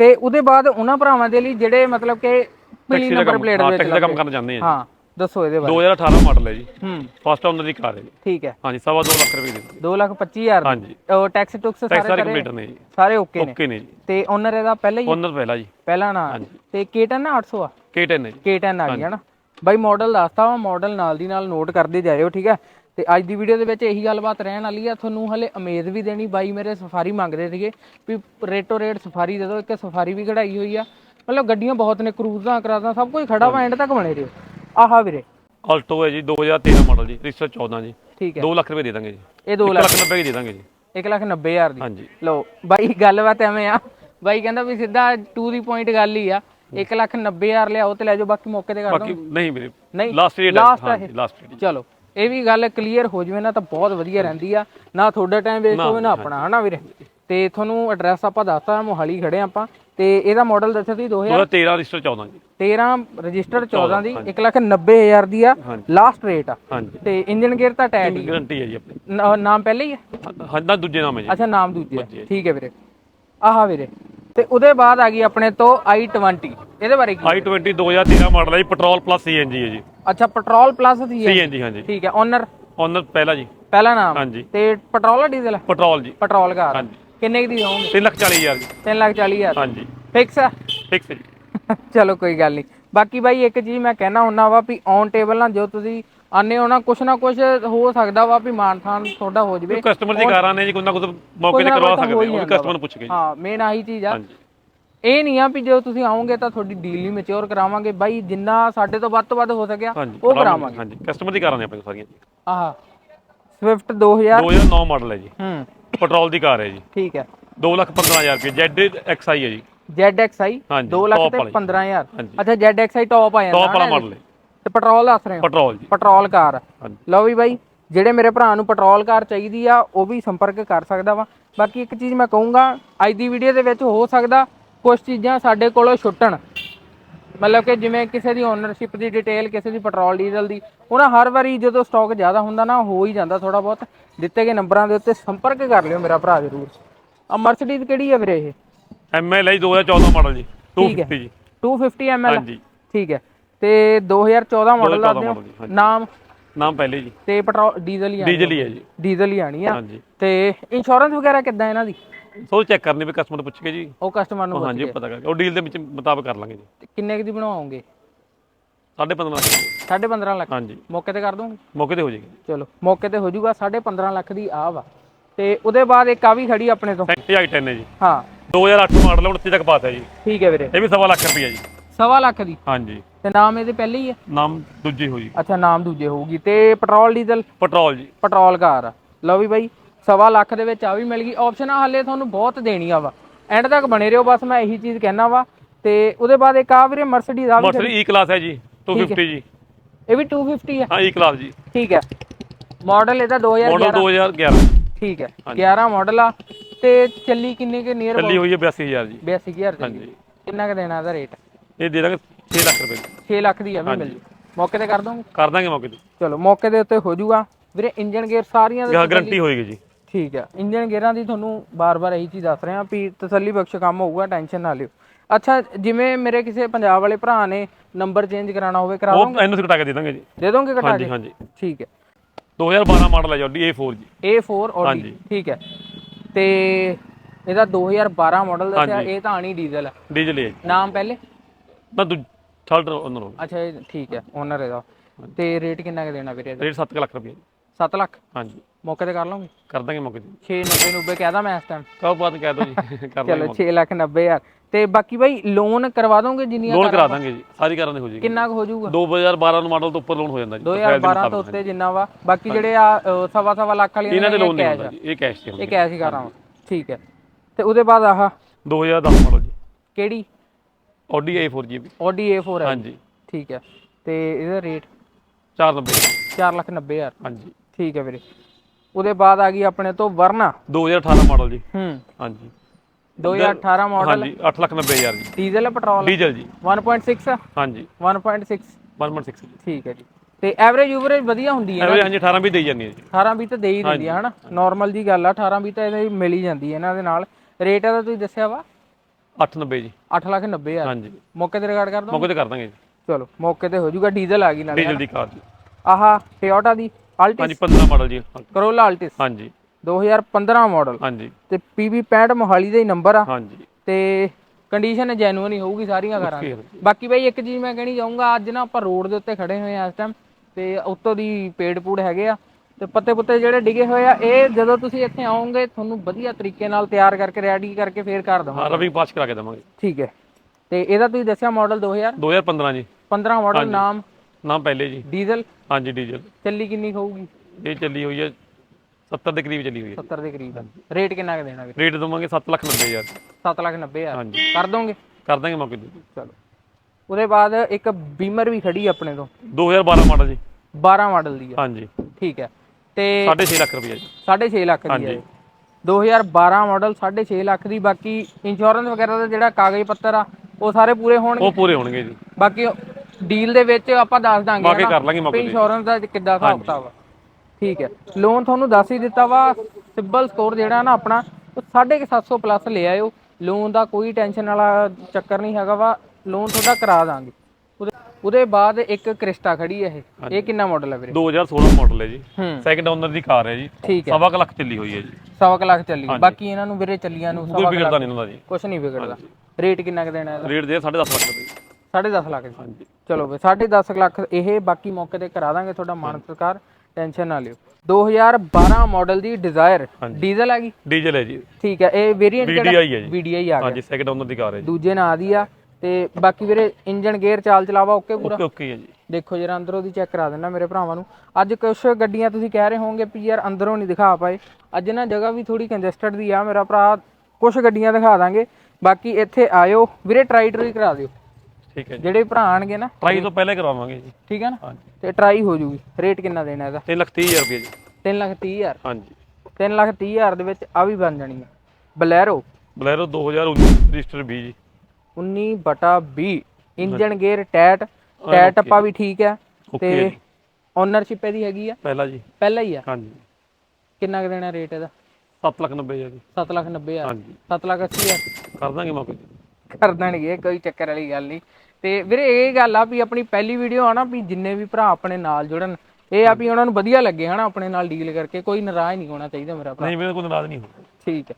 ਤੇ ਉਹਦੇ ਬਾਅਦ ਉਹਨਾਂ ਭਰਾਵਾਂ ਦੇ ਲਈ ਜਿਹੜੇ ਮਤਲਬ ਕਿ ਪੀਲੀ ਨੰਬਰ ਪਲੇਟ ਦੇ ਦਾ ਕੰਮ ਕਰਨਾ ਚਾਹੁੰਦੇ ਹਾਂ ਹਾਂ ਦੱਸੋ ਇਹਦੇ ਬਾਰੇ। 2018 ਮਾਡਲ ਹੈ ਜੀ। ਹੂੰ। ਫਸਟ ਓਨਰ ਦੀ ਕਾਰ ਹੈ ਜੀ। ਠੀਕ ਹੈ। ਹਾਂਜੀ ਸਵਾ ਦੋ ਲੱਖ ਰੁਪਏ ਦੀ 2 ਲੱਖ 25000 ਹਾਂਜੀ। ਉਹ ਟੈਕਸ ਟੁਕਸ ਸਾਰੇ ਸਾਰੇ ਕਰੇ? ਕੰਪਲੀਟ ਨੇ ਜੀ। ਸਾਰੇ ਓਕੇ ਨੇ? ਓਕੇ ਨੇ ਜੀ। ਤੇ ਓਨਰ ਇਹਦਾ ਪਹਿਲਾਂ ਹੀ ਓਨਰ ਪਹਿਲਾ ਜੀ। ਪਹਿਲਾ ਨਾ। ਤੇ K10 ਨਾ 800 ਆ? K10 ਹੈ ਜੀ। K10 ਆ ਗਈ ਹੈ ਨਾ? ਬਾਈ ਮਾਡਲ ਦੱਸਤਾ ਵਾ ਮਾਡਲ ਨਾਲ ਦੀ ਨਾਲ ਨੋਟ ਕਰਦੇ ਜਾਇਓ ਠੀਕ ਹੈ? ਤੇ ਅੱਜ ਦੀ ਵੀਡੀਓ ਦੇ ਵਿੱਚ ਇਹੀ ਗੱਲਬਾਤ ਰਹਿਣ ਵਾਲੀ ਆ ਤੁਹਾਨੂੰ ਹਲੇ ਉਮੀਦ ਵੀ ਦੇਣੀ ਬਾਈ ਮੇਰੇ ਸਫਾਰੀ ਮੰਗਦੇ ਸੀਗੇ ਵੀ ਰੇਟੋ ਰੇਟ ਸਫਾਰੀ ਦੇ ਦਿਓ ਇੱਕ ਸਫਾਰੀ ਵੀ ਕਢਾਈ ਹੋਈ ਆ। ਮਤਲਬ ਗੱਡੀਆਂ ਬਹੁਤ ਨੇ ਕਰੂਜ਼ਾਂ ਕਰਾਜ਼ਾਂ ਸਭ ਕੁਝ ਖੜਾ ਵਾ ਐਂਡ ਤੱਕ ਬਣੇ ਰਿਓ ਆਹਾ ਵੀਰੇ। ਆਲਟੋ ਹੈ ਜੀ 2013 ਮਾਡਲ ਜੀ 314 ਜੀ। ਠੀਕ ਹੈ। 2 ਲੱਖ ਰੁਪਏ ਦੇ ਦਾਂਗੇ ਜੀ। ਇਹ 2 1 ਲੱਖ। ਲੱਖ 90 ਦੀ ਦੇ ਦਾਂਗੇ ਜੀ। 1 ਲੱਖ 90 ਹਜ਼ਾਰ ਦੀ। ਹਾਂਜੀ। ਲਓ ਬਾਈ ਗੱਲਬਾਤ ਐਵੇਂ ਆ। ਬਾਈ ਕਹਿੰਦਾ ਵੀ ਸਿੱਧਾ ਟੂ ਦੀ ਪੁਆਇੰਟ ਗੱਲ ਹੀ ਆ। 1 ਲੱਖ 90 ਹਜ਼ਾਰ ਲਿਆਓ ਤੇ ਲੈ ਜਾਓ ਬਾਕੀ ਮੌਕੇ ਤੇ ਕਰ ਦੋ ਨਹੀਂ ਵੀਰੇ ਨਹੀਂ ਲਾਸਟ ਰੇਟ ਲਾਸਟ ਰੇਟ ਚਲੋ ਇਹ ਵੀ ਗੱਲ ਕਲੀਅਰ ਹੋ ਜਵੇ ਨਾ ਤਾਂ ਬਹੁਤ ਵਧੀਆ ਰਹਿੰਦੀ ਆ। ਨਾ ਤੁਹਾਡਾ ਟਾਈਮ ਵੇਸਟ ਹੋਵੇ ਨਾ ਆਪਣਾ ਹਨਾ ਵੀਰੇ? ਤੇ ਤੁਹਾਨੂੰ ਐਡਰੈਸ ਆਪਾਂ ਦੱਸਤਾ ਮੋਹਾਲੀ ਖੜੇ ਆਪਾਂ। ਤੇ ਇਹਦਾ ਮਾਡਲ ਦੱਸਿਆ 2013 ਉਹਦਾ 13 ਰਜਿਸਟਰ 14 ਜੀ ਰਜਿਸਟਰ 14 ਦੀ। 190000 ਦੀ ਆ। ਲਾਸਟ ਰੇਟ ਆ। ਤੇ ਇੰਜਨ ਗੇਅਰ ਤਾਂ ਟਾਇਟ ਹੀ ਗਾਰੰਟੀ ਹੈ ਜੀ ਆਪਣੀ। ਨਾਮ ਪਹਿਲੇ ਹੀ ਹੈ ਹਾਂ ਦੂਜੇ ਨਾਮ ਹੈ ਜੀ। ਅੱਛਾ ਨਾਮ ਦੂਜੇ। ਠੀਕ ਹੈ ਵੀਰੇ। ਆਹਾ ਵੀਰੇ ਤੇ ਉਹਦੇ ਬਾਅਦ ਆ ਗਈ ਆਪਣੇ ਤੋਂ i20 ਇਹਦੇ ਬਾਰੇ ਕੀ i20 2013 ਮਾਡਲ ਹੈ ਜੀ ਪੈਟਰੋਲ ਪਲੱਸ ਸੀਐਨਜੀ ਹੈ ਜੀ। ਅੱਛਾ ਪੈਟਰੋਲ ਪਲੱਸ ਹੈ ਸੀਐਨਜੀ ਹਾਂਜੀ। ਠੀਕ ਹੈ ਓਨਰ ਓਨਰ ਪਹਿਲਾ ਜੀ। ਪਹਿਲਾ ਨਾਮ? ਹਾਂਜੀ। ਤੇ ਪੈਟਰੋਲ ਆ ਡੀਜ਼ਲ? ਪੈਟਰੋਲ ਜੀ। Petrol car. ਹਾਂਜੀ। ਕਿੰਨੇ ਦੀ ਹੋਣਗੇ 3 ਲੱਖ 40 ਹਜ਼ਾਰ ਜੀ। 3 ਲੱਖ 40 ਹਜ਼ਾਰ। ਹਾਂਜੀ। ਫਿਕਸ ਆ? ਫਿਕਸ ਜੀ। ਚਲੋ ਕੋਈ ਗੱਲ ਨਹੀਂ। ਬਾਕੀ ਬਾਈ ਇੱਕ ਚੀਜ਼ ਮੈਂ ਕਹਿਣਾ ਹੁੰਨਾ ਵਾ ਵੀ ਔਨ ਟੇਬਲ ਨਾਲ ਜੋ ਤੁਸੀਂ ਆਨੇ ਹੋ ਨਾ ਕੁਛ ਨਾ ਕੁਛ ਹੋ ਸਕਦਾ ਵਾ ਵੀ ਮਾਨਥਾਨ ਤੁਹਾਡਾ ਹੋ ਜਵੇ। ਕਸਟਮਰ ਦੀ ਕਾਰਾਂ ਨੇ ਜੀ ਕੋਈ ਨਾ ਕੋਈ ਮੌਕੇ ਤੇ ਕਰਵਾ ਸਕਦੇ ਹੋ ਕਸਟਮਰ ਨੂੰ ਪੁੱਛ ਕੇ ਜੀ। ਹਾਂ ਮੇਨ ਆਹੀ ਚੀਜ਼ ਆ। ਇਹ ਨਹੀਂ ਆ ਵੀ ਜਦੋਂ ਤੁਸੀਂ ਆਓਗੇ ਤਾਂ ਤੁਹਾਡੀ ਡੀਲ ਹੀ ਮੈਚੁਰ ਕਰਾਵਾਂਗੇ। ਬਾਈ ਜਿੰਨਾ ਸਾਡੇ ਤੋਂ ਵੱਧ ਤੋਂ ਵੱਧ ਹੋ ਸਕਿਆ ਉਹ ਕਰਾਵਾਂਗੇ। ਹਾਂਜੀ ਕਸਟਮਰ ਦੀ ਕਾਰਾਂ ਨੇ ਆਪਣੇ ਸਾਰੀਆਂ। ਆਹ ਸਵਿਫਟ 2000 2009 ਮਾਡਲ ਹੈ ਜੀ। ਹੂੰ। ਪੈਟਰੋਲ ਦੀ ਕਾਰ ਹੈ ਜੀ। ਠੀਕ ਹੈ 2 ਲੱਖ 15000 ਰੁਪਏ ਜ਼ੈਡ ਐਕਸਆਈ ਹੈ ਜੀ। ZXi ਹਾਂਜੀ, 2 ਲੱਖ ਤੇ ਵਾਲੀ। 15000 ਹਾਂਜੀ। ਅੱਛਾ ZXi ਟੌਪ ਆ ਜਾਂਦਾ ਟੌਪ ਵਾਲਾ ਮਾਡਲ ਹੈ ਤੇ ਪੈਟਰੋਲ ਦੱਸ ਰਹੇ ਹੋ? ਪੈਟਰੋਲ ਜੀ। Petrol car. ਲਓ ਵੀ ਬਾਈ ਜਿਹੜੇ ਮੇਰੇ ਭਰਾ ਨੂੰ ਪੈਟਰੋਲ ਕਾਰ ਚਾਹੀਦੀ ਆ ਉਹ ਵੀ ਸੰਪਰਕ ਕਰ ਸਕਦਾ ਵਾ। ਬਾਕੀ ਇੱਕ ਚੀਜ਼ ਮੈਂ ਕਹੂੰਗਾ ਅੱਜ ਦੀ ਵੀਡੀਓ ਦੇ ਵਿੱਚ ਹੋ ਸਕਦਾ ਕੁਝ ਚੀਜ਼ਾਂ ਸਾਡੇ ਕੋਲੋਂ ਛੁੱਟਣ। ਮਤਲਬ ਕਿ ਜਿਵੇਂ ਕਿਸੇ ਦੀ ਓਨਰਸ਼ਿਪ ਦੀ ਡਿਟੇਲ ਕਿਸੇ ਦੀ ਪੈਟਰੋਲ ਡੀਜ਼ਲ ਦੀ ਉਹਨਾਂ ਹਰ ਵਾਰੀ ਜਦੋਂ ਸਟਾਕ ਜ਼ਿਆਦਾ ਹੁੰਦਾ ਨਾ ਹੋ ਹੀ ਜਾਂਦਾ ਥੋੜਾ ਬਹੁਤ। ਦਿੱਤੇ ਗਏ ਨੰਬਰਾਂ ਦੇ ਉੱਤੇ ਸੰਪਰਕ ਕਰ ਲਿਓ ਮੇਰਾ ਭਰਾ ਜ਼ਰੂਰ। ਆ ਮਰਸੀਡੀਜ਼ ਕਿਹੜੀ ਹੈ ਵੀਰੇ ਇਹ? ਐਮਐਲ ਹੈ ਜੀ 2014 ਮਾਡਲ ਜੀ ਠੀਕ ਹੈ। 250 ਜੀ। 250 ml ਹਾਂਜੀ। ਠੀਕ ਹੈ। ਤੇ 2014 ਮਾਡਲ 2014 model ਜੀ, ਹਾਂਜੀ। ਨਾਮ? ਨਾਮ ਪਹਿਲੇ ਜੀ। ਤੇ ਪੈਟਰੋਲ ਡੀਜ਼ਲ ਹੀ ਆਣੀ ਡੀਜ਼ਲ ਹੀ ਹੈ ਜੀ। ਡੀਜ਼ਲ ਹੀ ਆਣੀ ਆ। ਹਾਂਜੀ। ਤੇ ਇੰਸ਼ੋਰੈਂਸ ਵਗੈਰਾ ਕਿੱਦਾਂ ਇਹਨਾਂ ਦੀ? ਸੋ ਚੈੱਕ ਕਰਨੀ ਵੀ ਕਸਟਮਰ ਪੁੱਛ ਕੇ ਜੀ। ਉਹ ਕਸਟਮਰ ਨੂੰ ਹਾਂਜੀ ਪਤਾ ਕਰਕੇ। ਉਹ ਡੀਲ ਦੇ ਵਿੱਚ ਮੁਤਾਬਕ ਕਰ ਲਾਂਗੇ ਜੀ। ਕਿੰਨੇ ਕੁ ਦੀ ਬਣਵਾਓਗੇ 15.5 ਲੱਖ। ਦੀ। 15.5 ਲੱਖ। ਹਾਂਜੀ। ਮੌਕੇ ਤੇ ਕਰ ਦੋਗੇ ਮੌਕੇ ਤੇ ਹੋ ਜਾਏਗੀ। ਚਲੋ ਮੌਕੇ ਤੇ ਹੋ ਜਾਊਗਾ 15.5 ਲੱਖ ਦੀ ਆ ਵਾ। ਤੇ ਉਹਦੇ ਬਾਅਦ ਇੱਕ ਆ ਵੀ ਖੜੀ ਆਪਣੇ ਤੋਂ। ਫੈਕਟਰੀ i10 ਹੈ ਜੀ। ਹਾਂ। 2008 ਮਾਡਲ ਹੈ 29 ਤੱਕ ਹੈ ਜੀ। ਠੀਕ ਹੈ ਵੀਰੇ। ਇਹ ਵੀ ਸਵਾ ਲੱਖ ਰੁਪਏ ਜੀ। ਸਵਾ ਲੱਖ ਦੀ? ਹਾਂਜੀ। ਤੇ ਨਾਮ ਇਹਦੇ ਪਹਿਲੇ ਹੀ ਹੈ? ਨਾਮ ਦੂਜੀ ਹੋਈ ਅੱਛਾ ਨਾਮ ਦੂਜੇ ਹੋਊਗੀ। ਤੇ ਪੈਟਰੋਲ ਡੀਜ਼ਲ? ਪੈਟਰੋਲ ਜੀ। Petrol car. ਲਓ ਵੀ ਬਾਈ ਸਵਾ ਲੱਖ ਦੇ ਵਿੱਚ ਆ ਵੀ ਮਿਲ ਗਈ। ਆਪਸ਼ਨ ਆ ਹਲੇ ਤੁਹਾਨੂੰ ਬਹੁਤ ਦੇਣੀਆਂ ਵਾ। ਐਂਡ ਤੱਕ ਬਣੇ ਰਹੋ ਬਸ ਮੈਂ ਇਹੀ ਚੀਜ਼ ਕਹਿਣਾ ਵਾ। ਤੇ ਉਹਦੇ ਬਾਅਦ ਇੱਕ ਆ ਵੀਰੇ ਮਰਸੀਡੀਜ਼ ਆ ਵੀ ਮਰਸਰੀ ਈ ਕਲਾਸ ਹੈ ਜੀ 250 ਜੀ। ਇਹ ਵੀ 250 ਹੈ? ਹਾਂ ਈ ਕਲਾਸ ਜੀ। ਠੀਕ ਹੈ। ਮਾਡਲ ਇਹਦਾ 2011 ਮਾਡਲ 2011 ਠੀਕ ਹੈ। 11 ਮਾਡਲ ਆ। ਤੇ ਚੱਲੀ ਕਿੰਨੇ ਕੇ ਨੀਅਰ ਚੱਲੀ ਹੋਈ ਹੈ 82000 ਜੀ। 82000 ਦੀ ਹਾਂਜੀ। ਕਿੰਨਾ ਕ ਦੇਣਾ ਇਹਦਾ ਰੇਟ ਇਹ ਦੇ ਦਾਂਗੇ 6 ਲੱਖ ਰੁਪਏ ਦੀ। 6 ਲੱਖ ਦੀ ਆ ਵੀ ਮਿਲ ਜੂ। ਮੌਕੇ ਤੇ ਕਰ ਦੋਗੇ? ਕਰ ਦਾਂਗੇ ਮੌਕੇ ਤੇ। ਚਲੋ ਮੌਕੇ ਦੇ ਉੱਤੇ ਹੋ ਜਾਊਗਾ ਵੀਰੇ ਇੰਜਨ ਗੇਅਰ ਸਾਰੀਆਂ ਦੇ ਗਾਰੰਟੀ ਹੋਏਗੀ ਜੀ। ਠੀਕ ਹੈ ਇੰਜਨ ਗੇਅਰਾਂ ਦੀ ਤੁਹਾਨੂੰ ਬਾਰ-ਬਾਰ ਇਹੀ ਚੀਜ਼ ਦੱਸ ਰਿਹਾ ਵੀ ਤਸੱਲੀ ਬਖਸ਼ ਕੰਮ ਹੋਊਗਾ ਟੈਨਸ਼ਨ ਨਾ ਲਿਓ। ਅੱਛਾ ਜਿਵੇਂ ਮੇਰੇ ਕਿਸੇ ਪੰਜਾਬ ਵਾਲੇ ਭਰਾ ਨੇ ਨੰਬਰ ਚੇਂਜ ਕਰਾਉਣਾ ਹੋਵੇ ਕਰਾ ਦੋਗੇ? ਉਹ ਐਨਓਸੀ ਕਟਾ ਕੇ ਦੇ ਦਾਂਗੇ ਜੀ। ਦੇ ਦੋਗੇ ਹਾਂਜੀ ਕੇ? ਹਾਂਜੀ। ਠੀਕ ਹੈ। 2012 ਮਾਡਲ ਹੈ ਜੀ Audi A4 ਜੀ। A4 Audi ਹਾਂਜੀ। ਠੀਕ ਹੈ। ਤੇ ਇਹਦਾ 2012 ਮਾਡਲ ਦੱਸਿਆ ਇਹ ਤਾਂ ਆਣੀ ਡੀਜ਼ਲ ਹੈ ਡੀਜ਼ਲ ਹੀ ਨਾਮ ਪਹਿਲੇ? ਦੂ ਥਰਡ ਓਨਰ ਹੋ ਅੱਛਾ ਇਹ ਠੀਕ ਹੈ ਓਨਰ ਇਹਦਾ ਤੇ ਰੇਟ ਕਿੰਨਾ ਕੁ ਦੇਣਾ ਵੀਰੇ ਇਹਦਾ? ਰੇਟ 7 ਲੱਖ ਰੁਪਏ ਜੀ। 7 ਲੱਖ? ਹਾਂਜੀ। ਮੌਕੇ ਤੇ ਕਰ ਲਓਗੇ? ਕਰ ਦਾਂਗੇ ਮੌਕੇ ਤੇ। 6 90 90 ਕਹਿਦਾ ਮੈਂ ਇਸ ਟਾਈਮ ਕਹੋ ਬਾਤ ਕਹਿ ਦੋ ਜੀ ਕਰ ਚਲੋ ਦਾਂਗੇ 6 ਲੱਖ 90 ਹਜ਼ਾਰ। ਤੇ ਬਾਕੀ ਬਾਈ ਲੋਨ ਕਰਵਾ ਦੋਗੇ ਜਿੰਨੀਆਂ ਲੋਨ ਕਰਾ ਦਾਂਗੇ ਜੀ ਸਾਰੀ ਕਾਰਾਂ ਦੇ ਹੋ ਜਾਏਗੀ। ਕਿੰਨਾ ਕੁ ਹੋ ਜਾਊਗਾ? 2012 ਨੂੰ ਮਾਡਲ ਤੋਂ ਉੱਪਰ ਲੋਨ ਹੋ ਜਾਂਦਾ ਜੀ 2012 ਤੋਂ ਉੱਤੇ ਜਿੰਨਾ ਵਾ ਬਾਕੀ ਜਿਹੜੇ ਆ ਸਵਾ ਸਵਾ ਲੱਖ ਵਾਲੀਆਂ ਇਹਨਾਂ ਦੇ ਲੋਨ ਨਹੀਂ ਹੁੰਦਾ। ਜੀ ਇਹ ਕੈਸ਼ ਤੇ ਇਹ ਕੈਸ਼ ਹੀ। ਕਰਾਂ ਠੀਕ ਹੈ। ਤੇ ਉਹਦੇ ਬਾਅਦ ਆਹ 2010 ਮਾਡਲ ਜੀ। ਕਿਹੜੀ? Audi A4 ਜੀ ਵੀ Audi A4 ਹੈ ਹਾਂਜੀ। ਠੀਕ ਹੈ। ਤੇ ਇਹਦਾ ਰੇਟ 490 4 ਲੱਖ 90 ਹਜ਼ਾਰ। ਹਾਂਜੀ। ਠੀਕ ਹੈ ਵੀਰੇ। ਉਹਦੇ ਬਾਅਦ ਆ ਗਈ ਆਪਣੇ ਤੋਂ ਵਰਨਾ। 2018 ਮਾਡਲ ਜੀ। ਹੂੰ। ਹਾਂਜੀ। 2018 ਮਾਡਲ ਹਾਂਜੀ 8 ਲੱਖ 90 ਹਜ਼ਾਰ ਜੀ। ਡੀਜ਼ਲ ਪੈਟਰੋਲ ਡੀਜ਼ਲ ਜੀ। 1.6 ਹਾਂਜੀ। 1.6 1.6 ਜੀ। ਠੀਕ ਹੈ ਜੀ। ਤੇ ਐਵਰੇਜ ਯੂਵਰੇਜ ਵਧੀਆ ਹੁੰਦੀ ਹੈ ਐਵਰੇਜ ਹਾਂਜੀ 18 ਵੀ ਦੇਈ ਜਾਂਦੀ ਹੈ ਜੀ। 18 ਵੀ ਤਾਂ ਦੇ ਹੀ ਦਿੰਦੀ ਆ ਹਨਾ? ਨਾਰਮਲ ਜੀ ਗੱਲ ਆ 18 ਵੀ ਤਾਂ ਇਹਦੇ ਮਿਲ ਹੀ ਜਾਂਦੀ ਹੈ ਇਹਨਾਂ ਦੇ ਨਾਲ। ਰੇਟ ਇਹਦਾ ਤੁਸੀਂ ਦੱਸਿਆ ਵਾ? 890 ਜੀ। 8 ਲੱਖ 90 ਹਜ਼ਾਰ। ਹਾਂਜੀ। ਮੌਕੇ ਤੇ ਰਿਕਾਰਡ ਕਰ ਦੋ ਮੌਕੇ ਤੇ ਕਰ ਦਾਂਗੇ ਜੀ। ਚਲੋ ਮੌਕੇ ਤੇ ਹੋ ਜਾਊਗਾ ਡੀਜ਼ਲ ਆ ਗਈ ਨਾਲੇ। ਡੀਜ਼ਲ ਦੀ ਕਾਰ ਜੀ। ਆਹਾ ਟੋਯੋਟਾ ਦੀ ਹਾਂਜੀ 15 ਮਾਡਲ ਜੀ। ਕਰੋਲਾ ਅਲਟਿਸ ਹਾਂਜੀ। 2015 ਮਾਡਲ ਹਾਂਜੀ। ਤੇ PB 65 ਮੋਹਾਲੀ ਦਾ ਹੀ ਨੰਬਰ ਆ। ਹਾਂਜੀ। ਤੇ ਕੰਡੀਸ਼ਨ ਜੈਨੂਇਨ ਹੀ ਹੋਊਗੀ ਸਾਰੀਆਂ ਕਾਰਾਂ ਦੀ। Okay, ਬਾਕੀ ਬਈ ਇੱਕ ਚੀਜ਼ ਮੈਂ ਕਹਿਣੀ ਚਾਹੂੰਗਾ ਅੱਜ ਨਾ ਆਪਾਂ ਰੋਡ ਦੇ ਉੱਤੇ ਖੜੇ ਹੋਏ ਆ ਇਸ ਟਾਈਮ ਤੇ ਉੱਤੋਂ ਦੀ ਪੇੜ ਪੂੜ ਹੈਗੇ ਆ। ਤੇ ਪੱਤੇ ਪੁੱਤੇ ਜਿਹੜੇ ਡਿਗੇ ਹੋਏ ਆ ਇਹ ਜਦੋਂ ਤੁਸੀਂ ਇੱਥੇ ਆਓਗੇ ਤੁਹਾਨੂੰ ਵਧੀਆ ਤਰੀਕੇ ਨਾਲ ਤਿਆਰ ਕਰਕੇ ਰੈਡੀ ਕਰਕੇ ਫੇਰ ਕਰ ਦਵਾਂ ਹਾਂ ਰਵਿੰਗ ਪਾਸ ਕਰਾ ਕੇ ਦੇਵਾਂਗੇ। ਠੀਕ ਹੈ। ਤੇ ਇਹਦਾ ਤੁਸੀਂ ਦੱਸਿਆ ਮਾਡਲ 2015 2015 ਜੀ। ਮਾਡਲ ਨਾਮ? ਨਾਮ ਪਹਿਲੇ ਜੀ। ਡੀਜ਼ਲ ਹਾਂਜੀ ਡੀਜ਼ਲ ਚੱਲੀ ਕਿੰਨੀ ਹੋਊਗੀ? ਇਹ ਚੱਲੀ ਹੋਈ ਹੈ 70 ਦੇ ਕਰੀਬ ਚੱਲੀ ਹੋਈ ਹੈ। 70 ਦੇ ਕਰੀਬ ਰੇਟ ਕਿੰਨਾ ਕੁ ਦੇਣਾ ਵੀਰ? ਰੇਟ ਦਵਾਂਗੇ 7 ਲੱਖ 90 ਹਜ਼ਾਰ। 7 ਲੱਖ 90 ਹਜ਼ਾਰ। ਹਾਂਜੀ। ਕਰ ਦੋਗੇ? ਕਰ ਦਾਂਗੇ ਮੌਕੇ ਤੇ। ਚਲੋ। ਉਹਦੇ ਬਾਅਦ ਇੱਕ ਬੀਮਰ ਵੀ ਖੜੀ ਆਪਣੇ ਤੋਂ। 2012 ਮਾਡਲ ਜੀ। 12 ਮਾਡਲ ਦੀ ਆ। ਹਾਂਜੀ। ਠੀਕ ਹੈ। ਤੇ 6.5 ਲੱਖ ਰੁਪਏ ਜੀ। 6.5 ਲੱਖ ਦੀ ਹੈ ਹਾਂਜੀ। 2012 ਮਾਡਲ 6.5 ਲੱਖ ਦੀ ਬਾਕੀ ਇੰਸ਼ੋਰੈਂਸ ਵਗੈਰਾ ਦਾ ਜਿਹੜਾ ਕਾਗਜ਼ ਪੱਤਰ ਆ ਉਹ ਸਾਰੇ ਪੂਰੇ ਹੋਣਗੇ? ਉਹ ਪੂਰੇ ਹੋਣਗੇ ਜੀ। ਬਾਕੀ ਡੀਲ ਦੇ ਵਿੱਚ ਆਪਾਂ ਦੱਸ ਦਾਂਗੇ ਬਾਕੀ ਕਰ ਲਾਂਗੇ ਮੌਕੇ ਤੇ। ਇੰਸ਼ੋਰੈਂਸ ਦਾ ਕਿੱਦਾਂ ਹਿਸਾਬ ਕਿਤਾਬ ਆ। ਠੀਕ ਹੈ। ਲੋਨ ਤੁਹਾਨੂੰ ਦੱਸ ਹੀ ਦਿੱਤਾ ਵਾ ਸਿਬਲ ਸਕੋਰ ਜਿਹੜਾ ਨਾ ਆਪਣਾ ਉਹ 750 ਪਲੱਸ ਲੈ ਆਇਓ। ਲੋਨ ਦਾ ਕੋਈ ਟੈਨਸ਼ਨ ਵਾਲਾ ਚੱਕਰ ਨਹੀਂ ਹੈਗਾ ਵਾ। ਲੋਨ ਤੁਹਾਡਾ ਕਰਾ ਦਾਂਗੇ। ਉਹਦੇ ਬਾਅਦ ਇੱਕ ਕ੍ਰਿਸਟਾ ਖੜੀ ਹੈ ਇਹ। ਇਹ ਕਿੰਨਾ ਮਾਡਲ ਹੈ ਵੀਰੇ? 2016 ਮਾਡਲ ਹੈ ਜੀ। ਹੂੰ। ਸੈਕਿੰਡ ਓਨਰ ਦੀ ਕਾਰ ਹੈ ਜੀ। ਹੈ। ਸਵਾ ਕੁ ਲੱਖ ਚੱਲੀ ਹੋਈ ਹੈ ਜੀ। ਸਵਾ ਕੁ ਲੱਖ ਚੱਲੀ ਬਾਕੀ ਇਹਨਾਂ ਨੂੰ ਵੀਰੇ ਚੱਲੀਆਂ ਨੂੰ ਸਵਾ ਵਿਗੜਦਾ ਨਹੀਂ ਇਹਨਾਂ ਦਾ। ਜੀ ਕੁਝ ਨਹੀਂ ਵਿਗੜਦਾ। ਰੇਟ ਕਿੰਨਾ ਕੁ ਦੇਣਾ ਇਹਦਾ? ਰੇਟ ਦੇ 10.5 ਲੱਖ ਰੁਪਏ। 10.5 ਲੱਖ ਹਾਂਜੀ। ਚਲੋ ਵੀ 10.5 ਲੱਖ ਇਹ ਬਾਕੀ ਮੌਕੇ ਤੇ ਕਰਾ ਦਾਂਗੇ ਤੁਹਾਡਾ ਮਾਨ ਸਰਕਾਰ। ਟੈਨਸ਼ਨ ਨਾ ਲਿਓ। 2012 ਮਾਡਲ ਦੀ ਡਿਜ਼ਾਇਰ ਡੀਜ਼ਲ ਹੈਗੀ ਡੀਜ਼ਲ ਹੈ ਜੀ। ਠੀਕ ਹੈ। ਇਹ ਵੇਰੀਐਂਟ ਹੈ ਜੀ। VDI ਆ ਗਿਆ। ਹਾਂਜੀ ਸੈਕਿੰਡ ਓਨਰ ਦੀ ਕਾਰ ਹੈ ਜੀ। ਦੂਜੇ ਨਾਂ ਦੀ ਆ। ਤੇ ਬਾਕੀ ਵੀਰੇ ਇੰਜਨ ਗੇਅਰ ਚਾਲ ਚਲਾਵਾ ਓਕੇ ਪੂਰਾ? ਓਕੇ ਓਕੇ ਹੈ ਜੀ। ਦੇਖੋ ਜਰਾ ਅੰਦਰੋਂ ਦੀ ਚੈੱਕ ਕਰਾ ਦੇਣਾ ਮੇਰੇ ਭਰਾਵਾਂ ਨੂੰ। ਅੱਜ ਕੁਝ ਗੱਡੀਆਂ ਤੁਸੀਂ ਕਹਿ ਰਹੇ ਹੋਵੋਗੇ ਵੀ ਯਾਰ ਅੰਦਰੋਂ ਨਹੀਂ ਦਿਖਾ ਪਾਏ। ਅੱਜ ਨਾ ਜਗ੍ਹਾ ਵੀ ਥੋੜੀ ਕੰਜਸਟਡ ਦੀ ਆ ਮੇਰਾ ਭਰਾ ਕੁਝ ਗੱਡੀਆਂ ਦਿਖਾ ਦਾਂਗੇ। ਬਾਕੀ ਇੱਥੇ ਆਇਓ ਵੀਰੇ ਟਰਾਈ ਟਰੂਈ ਕਰਾ ਦਿਓ। ਠੀਕ ਹੈ ਜਿਹੜੇ ਭਰਾ ਆਣਗੇ ਨਾ ਪ੍ਰਾਈਸ ਤੋਂ ਪਹਿਲੇ ਕਰਵਾਵਾਂਗੇ ਜੀ। ਠੀਕ ਹੈ ਨਾ? ਤੇ ਟਰਾਈ ਹੋ ਜੂਗੀ। ਰੇਟ ਕਿੰਨਾ ਦੇਣਾ ਇਹਦਾ? 3 ਲੱਖ 30 ਹਜ਼ਾਰ ਰੁਪਏ ਜੀ। 3 ਲੱਖ 30 ਹਜ਼ਾਰ? ਹਾਂਜੀ। 3 ਲੱਖ 30 ਹਜ਼ਾਰ ਦੇ ਵਿੱਚ ਆ ਵੀ ਬਣ ਜਾਣੀ ਹੈ। ਬਲੈਰੋ? ਬਲੈਰੋ 2019 ਰਜਿਸਟਰ 20 ਜੀ। 19 ਬਟਾ 20 ਇੰਜਨ ਗੇਅਰ ਟੈਟ ਟੈਟ ਟੱਪਾ ਵੀ ਠੀਕ ਹੈ ਤੇ। ਓਨਰਸ਼ਿਪ ਇਹਦੀ ਹੈਗੀ ਆ। ਪਹਿਲਾ ਜੀ। ਪਹਿਲਾ ਹੀ ਆ। ਹਾਂਜੀ। ਕਿੰਨਾ ਕੁ ਦੇਣਾ ਰੇਟ ਇਹਦਾ? 7 ਲੱਖ 90 ਹਜ਼ਾਰ ਜੀ। 7 ਲੱਖ 90 ਹਜ਼ਾਰ। ਹਾਂਜੀ। 7 ਲੱਖ 80 ਹਜ਼ਾਰ। ਕਰ ਦਾਂਗੇ ਮੌਕੇ ਕਰ ਦੇਣਗੇ ਕੋਈ ਚੱਕਰ ਵਾਲੀ ਗੱਲ ਨਹੀਂ। ਤੇ ਵੀਰੇ ਇਹ ਗੱਲ ਆ ਵੀ ਆਪਣੀ ਪਹਿਲੀ ਵੀਡੀਓ ਆ ਨਾ ਵੀ ਜਿੰਨੇ ਵੀ ਭਰਾ ਆਪਣੇ ਨਾਲ ਜੁੜਨ ਇਹ ਆ ਵੀ ਉਹਨਾਂ ਨੂੰ ਵਧੀਆ ਲੱਗੇ ਹਨਾ ਆਪਣੇ ਨਾਲ ਡੀਲ ਕਰਕੇ ਕੋਈ ਨਾਰਾਜ਼ ਨਹੀਂ ਹੋਣਾ ਚਾਹੀਦਾ ਮੇਰਾ ਭਰਾ। ਨਹੀਂ ਮੇਰੇ ਕੋਈ ਨਾਰਾਜ਼ ਨਹੀਂ ਹੋ ਠੀਕ ਹੈ।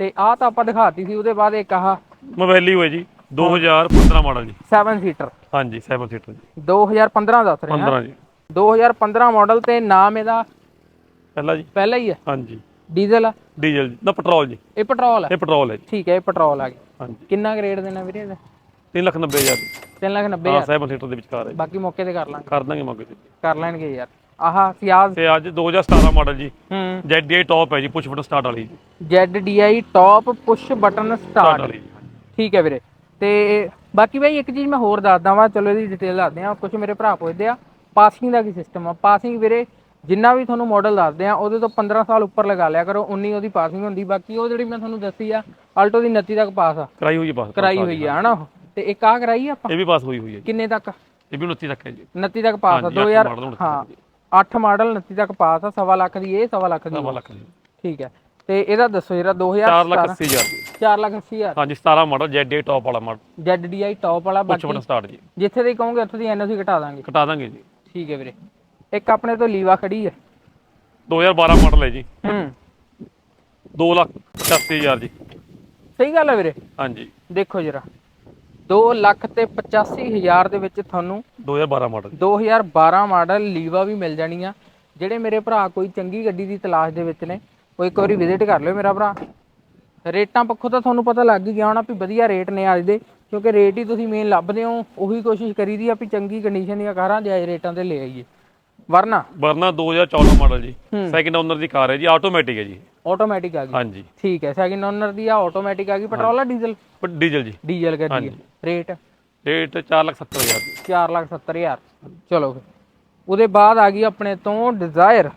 ਤੇ ਆਹ ਤਾਂ ਆਪਾਂ ਦਿਖਾਤੀ ਸੀ ਉਹਦੇ ਬਾਅਦ ਇੱਕ ਆਹ ਮੋਬਾਈਲ ਹੀ ਹੋਏ ਜੀ। 2015 ਮਾਡਲ ਜੀ। 7 ਸੀਟਰ ਹਾਂਜੀ 7 ਸੀਟਰ ਜੀ। 2015 ਦੱਸ ਰਹੇ। ਹਾਂ 15 ਜੀ 2015 ਮਾਡਲ ਤੇ ਨਾਮ ਇਹਦਾ ਪਹਿਲਾ ਜੀ। ਪਹਿਲਾ ਹੀ ਹੈ। ਹਾਂਜੀ। ਡੀਜ਼ਲ ਆ? ਡੀਜ਼ਲ ਜੀ। ਨਾ ਪੈਟਰੋਲ ਜੀ। ਇਹ ਪੈਟਰੋਲ ਹੈ ਇਹ ਪੈਟਰੋਲ ਹੈ ਜੀ। ਠੀਕ ਹੈ ਇਹ ਪੈਟਰੋਲ ਆ ਗਿਆ ਹਾਂਜੀ। ਕਿੰਨਾ ਗ੍ਰੇਡ ਦੇਣਾ ਵੀਰੇ ਇਹਦਾ? 3 ਲੱਖ 90 ਹਜ਼ਾਰ। ਜੀ 3 ਲੱਖ 90 ਹਾਂ ਹਜ਼ਾਰ 7 ਸੀਟਰ ਦੇ ਵਿਚਕਾਰ ਹੈ ਜੀ। ਬਾਕੀ ਮੌਕੇ ਤੇ ਕਰ ਲਾਂਗੇ। ਕਰ ਦਾਂਗੇ ਮੌਕੇ ਤੇ। ਕਰ ਲੈਣਗੇ ਯਾਰ। ਆਹ ਸਿਆਜ਼ ਤੇ ਅੱਜ 2017 ਮਾਡਲ ਜੀ। ਹੂੰ। ZDI ਟੌਪ ਹੈ ਜੀ ਪੁਸ਼ ਬਟਨ ਸਟਾਰਟ ਵਾਲੀ ਜੀ। ZDI top push button start start ਵਾਲੀ ਜੀ। ਠੀਕ ਹੈ ਵੀਰੇ। ਤੇ ਬਾਕੀ ਬਾਈ ਇੱਕ ਚੀਜ਼ ਮੈਂ ਹੋਰ ਦੱਸਦਾ ਵਾਂ ਚਲੋ ਇਹਦੀ ਡਿਟੇਲ ਦੱਸਦੇ ਆ ਕੁਝ ਮੇਰੇ ਭਰਾ ਪੁੱਛਦੇ ਆ ਪਾਸਿੰਗ ਦਾ ਕੀ ਸਿਸਟਮ ਆ? ਪਾਸਿੰਗ ਵੀਰੇ ਜਿੰਨਾ ਵੀ ਤੁਹਾਨੂੰ ਮਾਡਲ ਦੱਸਦੇ ਆ ਉਹਦੇ ਤੋਂ 15 ਸਾਲ ਉੱਪਰ ਲਗਾ ਲਿਆ ਕਰੋ ਉਨੀ ਉਹਦੀ ਪਾਸਿੰਗ ਹੁੰਦੀ ਬਾਕੀ ਉਹ ਜਿਹੜੀ ਮੈਂ ਤੁਹਾਨੂੰ ਦੱਸੀ ਆ ਆਲਟੋ ਦੀ 29 ਤੱਕ ਪਾਸ ਆ। ਕਰਾਈ ਹੋਈ ਪਾਸ ਕਰਾਈ ਹੋਈ ਆ ਹਨਾ। ਤੇ ਇੱਕ ਆ ਕਰਾਈ ਆ ਆਪਾਂ? ਇਹ ਵੀ ਪਾਸ ਹੋਈ ਹੋਈ ਹੈ ਕਿੰਨੇ ਤੱਕ? ਇਹ ਵੀ 29 ਤੱਕ ਹੈ ਜੀ। 29 ਤੱਕ ਪਾਸ ਆ ਹਾਂਜੀ, ਅੱਠ 2000 ਮਾਡਲ, ਉਨੱਤੀ ਹਾਂ 8 ਮਾਡਲ 29 ਤੱਕ ਪਾਸ ਆ ਸਵਾ ਲੱਖ ਦੀ ਇਹ ਸਵਾ ਲੱਖ ਦੀ ਸਵਾ। ਲੱਖ ਜੀ ਠੀਕ ਹੈ। ਤੇ ਇਹਦਾ ਦੱਸੋ ਜਿਹੜਾ 2000 4 ਲੱਖ 80 ਹਜ਼ਾਰ ਜੀ 4 ਲੱਖ 80 ਹਜ਼ਾਰ। ਹਾਂਜੀ 17 ਮਾਡਲ ZDI ਟੌਪ ਵਾਲਾ ਮਾਡਲ ZDI ਟੌਪ ਵਾਲਾ ਬਾਕੀ ਬਟਨ ਸਟਾਰਟ ਜੀ। ਜਿੱਥੇ ਦੇ ਕਹੋਗੇ ਉੱਥੇ ਦੀ ਐਨਓਸੀ ਘਟਾ ਦਾਂਗੇ। ਕਟਾ ਦਾਂਗੇ ਜੀ। ਠੀਕ ਹੈ ਵੀਰੇ। ਇੱਕ ਆਪਣੇ ਤੋਂ ਲੀਵਾ ਖੜੀ ਹੈ। 2012 ਮਾਡਲ ਹੈ ਜੀ। ਹੂੰ। 2 ਲੱਖ 85 ਹਜ਼ਾਰ ਜੀ। ਸਹੀ ਗੱਲ ਹੈ ਵੀਰੇ। ਹਾਂਜੀ। ਦੇਖੋ ਜਰਾ। 2 ਲੱਖ ਤੇ 85 ਹਜ਼ਾਰ ਦੇ ਵਿੱਚ ਤੁਹਾਨੂੰ 2012 ਮਾਡਲ 2012 ਮਾਡਲ ਲੀਵਾ ਵੀ ਮਿਲ ਜਾਣੀ ਆ। ਜਿਹੜੇ ਮੇਰੇ ਭਰਾ ਕੋਈ ਚੰਗੀ ਗੱਡੀ ਦੀ ਤਲਾਸ਼ ਦੇ ਵਿੱਚ ਨੇ ਉਹ ਇੱਕ ਵਾਰੀ ਵਿਜ਼ਿਟ ਕਰ ਲਿਓ ਮੇਰਾ ਭਰਾ। ਰੇਟਾਂ ਪੱਖੋਂ ਤਾਂ ਤੁਹਾਨੂੰ ਪਤਾ ਲੱਗ ਹੀ ਗਿਆ ਹੋਣਾ ਵੀ ਵਧੀਆ ਰੇਟ ਨੇ ਅੱਜ ਦੇ ਕਿਉਂਕਿ ਰੇਟ ਹੀ ਤੁਸੀਂ ਮੇਨ ਲੱਭਦੇ ਹੋ ਉਹੀ ਕੋਸ਼ਿਸ਼ ਕਰੀਦੀ ਆ ਵੀ ਚੰਗੀ ਕੰਡੀਸ਼ਨ ਦੀਆਂ ਕਾਰਾਂ ਜਾਇਜ਼ ਰੇਟਾਂ ਤੇ ਲੈ ਆਈਏ। ਵਰਨਾ? ਵਰਨਾ 2014 ਮਾਡਲ ਜੀ। ਸੈਕਿੰਡ ਓਨਰ ਦੀ ਕਾਰ ਹੈ ਜੀ ਆਟੋਮੈਟਿਕ ਹੈ ਜੀ। ਆਟੋਮੈਟਿਕ ਆ ਗਈ। ਹਾਂਜੀ। ਠੀਕ ਹੈ ਸੈਕਿੰਡ ਓਨਰ ਦੀ ਆ ਆਟੋਮੈਟਿਕ ਆ ਗਈ। ਪੈਟਰੋਲ ਆ ਡੀਜ਼ਲ ਡੀਜ਼ਲ ਜੀ। ਡੀਜ਼ਲ ਕਰਦੀ ਹੈ। ਰੇਟ? ਰੇਟ 4 ਲੱਖ 70 ਹਜ਼ਾਰ ਜੀ। 470000 ਚਲੋ ਉਹਦੇ ਬਾਅਦ ਆ ਗਈ ਆਪਣੇ ਤੋਂ ਡਿਜ਼ਾਇਰ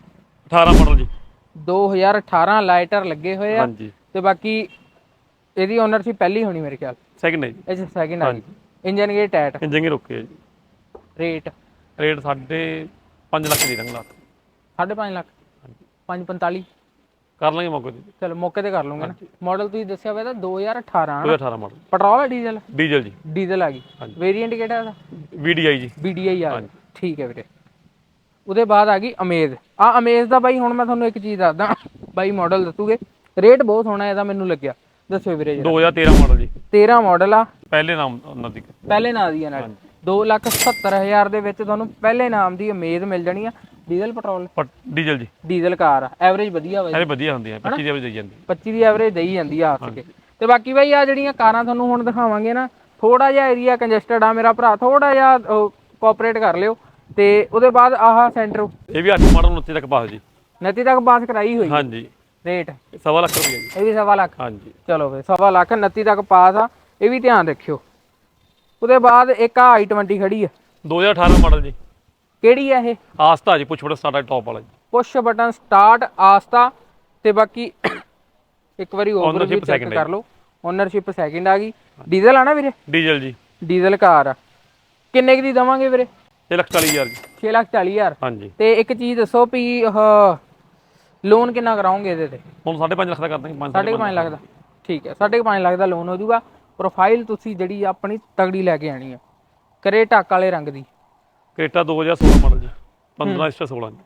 18 ਮਾਡਲ ਜੀ। 2018 ਲਾਈਟਰ ਲੱਗੇ ਹੋਏ ਆ। ਹਾਂਜੀ। ਤੇ ਬਾਕੀ ਇਹਦੀ ਓਨਰਸ਼ਿਪ ਪਹਿਲੀ ਹੋਣੀ ਮੇਰੇ ਖਿਆਲ। ਸੈਕਿੰਡ ਹੈ ਜੀ। ਇਹ ਸੈਕਿੰਡ ਆ ਗਈ। ਇੰਜਨ ਗੇਟ ਟੈਟ ਇੰਜਨ ਰੁਕੇ ਹੈ ਜੀ। ਰੇਟ ਰੇਟ ਸਾਡੇ 5 ਲੱਖ ਦੀ ਰੰਗ ਲੱਖ? 5.5 ਲੱਖ 545 ਕਰ ਲਾਂਗੇ ਮੌਕੇ ਤੇ। ਚਲੋ ਮੌਕੇ ਤੇ ਕਰ ਲੂੰਗੇ ਨਾ। ਮਾਡਲ ਤੁਸੀਂ ਦੱਸਿਆ ਹੋਇਆ ਤਾਂ 2018 ਹਨਾ 2018 ਮਾਡਲ ਪੈਟਰੋਲ ਹੈ ਡੀਜ਼ਲ ਡੀਜ਼ਲ ਜੀ। ਡੀਜ਼ਲ ਆ ਗਈ। ਵੇਰੀਐਂਟ ਕਿਹੜਾ ਇਹਦਾ? VDI ਜੀ। BDI ਆ ਗਈ। ਠੀਕ ਹੈ ਵੀਰੇ। ਉਹਦੇ ਬਾਅਦ ਆ ਗਈ ਅਮੇਜ਼ ਆ ਅਮੇਜ਼ ਦਾ ਬਾਈ ਹੁਣ ਮੈਂ ਤੁਹਾਨੂੰ ਇੱਕ ਚੀਜ਼ ਦੱਸਦਾ। ਬਾਈ ਮਾਡਲ ਦੱਸੂਗੇ। ਰੇਟ ਬਹੁਤ ਸੋਹਣਾ ਇਹਦਾ ਮੈਨੂੰ ਲੱਗਿਆ। ਦੱਸੋ ਵੀਰੇ ਜੀ 2013 ਮਾਡਲ ਜੀ। 13 ਮਾਡਲ ਆ। ਪਹਿਲੇ ਨਾਮ ਉਹਨਾਂ ਦੀ। ਪਹਿਲੇ ਨਾਮ ਦੀ ਆ ਨਾਲ। 270000 ਦੇ ਵਿੱਚ ਤੁਹਾਨੂੰ ਪਹਿਲੇ ਨਾਮ ਦੀ ਅਮੇਜ਼ ਮਿਲ ਜਾਣੀ ਆ। ਡੀਜ਼ਲ ਪੈਟਰੋਲ ਡੀਜ਼ਲ ਜੀ। ਡੀਜ਼ਲ ਕਾਰ ਆ। ਐਵਰੇਜ ਵਧੀਆ ਬਾਈ ਇਹ ਵਧੀਆ ਹੁੰਦੀ ਹੈ 25 ਦੀ ਵੀ ਦੇਈ ਜਾਂਦੀ 25 ਦੀ ਐਵਰੇਜ ਦੇਈ ਜਾਂਦੀ ਆ ਕੇ। ਤੇ ਬਾਕੀ ਬਾਈ ਆ ਜਿਹੜੀਆਂ ਕਾਰਾਂ ਤੁਹਾਨੂੰ ਹੁਣ ਦਿਖਾਵਾਂਗੇ ਨਾ ਥੋੜਾ ਜਿਹਾ ਏਰੀਆ ਕੰਜਸਟਡ ਆ ਮੇਰਾ ਭਰਾ। ਥੋੜਾ ਜਿਹਾ ਕੋਆਪਰੇਟ ਕਰ ਲਿਓ। ਤੇ ਉਹਦੇ ਬਾਅਦ ਆਹ ਸੈਂਟਰ ਇਹ ਵੀ 8 ਮਾਡਲ 29 ਤੱਕ ਪਾਸ ਜੀ। ਨਤੀ ਤੱਕ ਪਾਸ ਕਰਾਈ ਹੋਈ ਹਾਂਜੀ। ਰੇਟ। ਸਵਾ ਲੱਖ ਰੁਪਏ ਜੀ। ਇਹ ਵੀ ਸਵਾ ਲੱਖ। ਹਾਂਜੀ। ਚਲੋ ਫੇ ਸਵਾ ਲੱਖ 29 ਤੱਕ ਪਾਸ ਆ। ਇਹ ਵੀ ਧਿਆਨ ਰੱਖਿਓ। ਉਹਦੇ ਬਾਅਦ ਇੱਕ ਆ i20 ਖੜੀ ਆ। 2018 ਮਾਡਲ ਜੀ। ਕਿਹੜੀ ਆ ਇਹ? ਆਸਤਾ ਜੀ ਪੁੱਛ ਬੜਾ ਸਟਾਰਟ ਟੌਪ ਵਾਲਾ ਜੀ। ਪੁਸ਼ ਬਟਨ ਸਟਾਰਟ ਆਸਤਾ। ਤੇ ਬਾਕੀ ਇੱਕ ਵਾਰੀ ਚੈੱਕ second ਕਰ ਲਓ। ਓਨਰਸ਼ਿਪ ਸੈਕਿੰਡ ਆ ਗਈ। ਡੀਜ਼ਲ ਆ ਨਾ ਵੀਰੇ? ਡੀਜ਼ਲ ਜੀ। ਡੀਜ਼ਲ ਕਾਰ ਆ। ਕਿੰਨੇ ਕੁ ਦੀ ਦਵਾਂਗੇ ਵੀਰੇ? ਇਹ ਲੱਖ ਚਾਲੀ ਹਜ਼ਾਰ ਜੀ। 6 ਲੱਖ 40 ਹਜ਼ਾਰ। ਹਾਂਜੀ। ਤੇ ਇੱਕ ਚੀਜ਼ ਦੱਸੋ ਵੀ ਲੋਨ ਕਿੰਨਾ ਕਰਾਉਂਗੇ ਇਹਦੇ ਤੇ? ਹੁਣ 5.5 ਲੱਖ ਦਾ ਕਰ ਦਾਂਗੇ 5 ਸਾਢੇ ਕੁ ਪੰਜ ਲੱਖ ਦਾ। ਠੀਕ ਹੈ ਸਾਢੇ ਕੁ ਪੰਜ ਲੱਖ ਦਾ ਲੋਨ ਹੋ ਜਾਊਗਾ। ਪ੍ਰੋਫਾਈਲ ਤੁਸੀਂ ਜਿਹੜੀ ਆਪਣੀ ਤਗੜੀ ਲੈ ਕੇ ਆਣੀ ਆ। ਕਰੇ ਟੱਕ ਵਾਲੇ ਰੰਗ ਦੀ। ਕ੍ਰੇਟਾ 2016 ਮਾਡਲ ਜੀ। 15 ਇਸ 16 ਜੀ।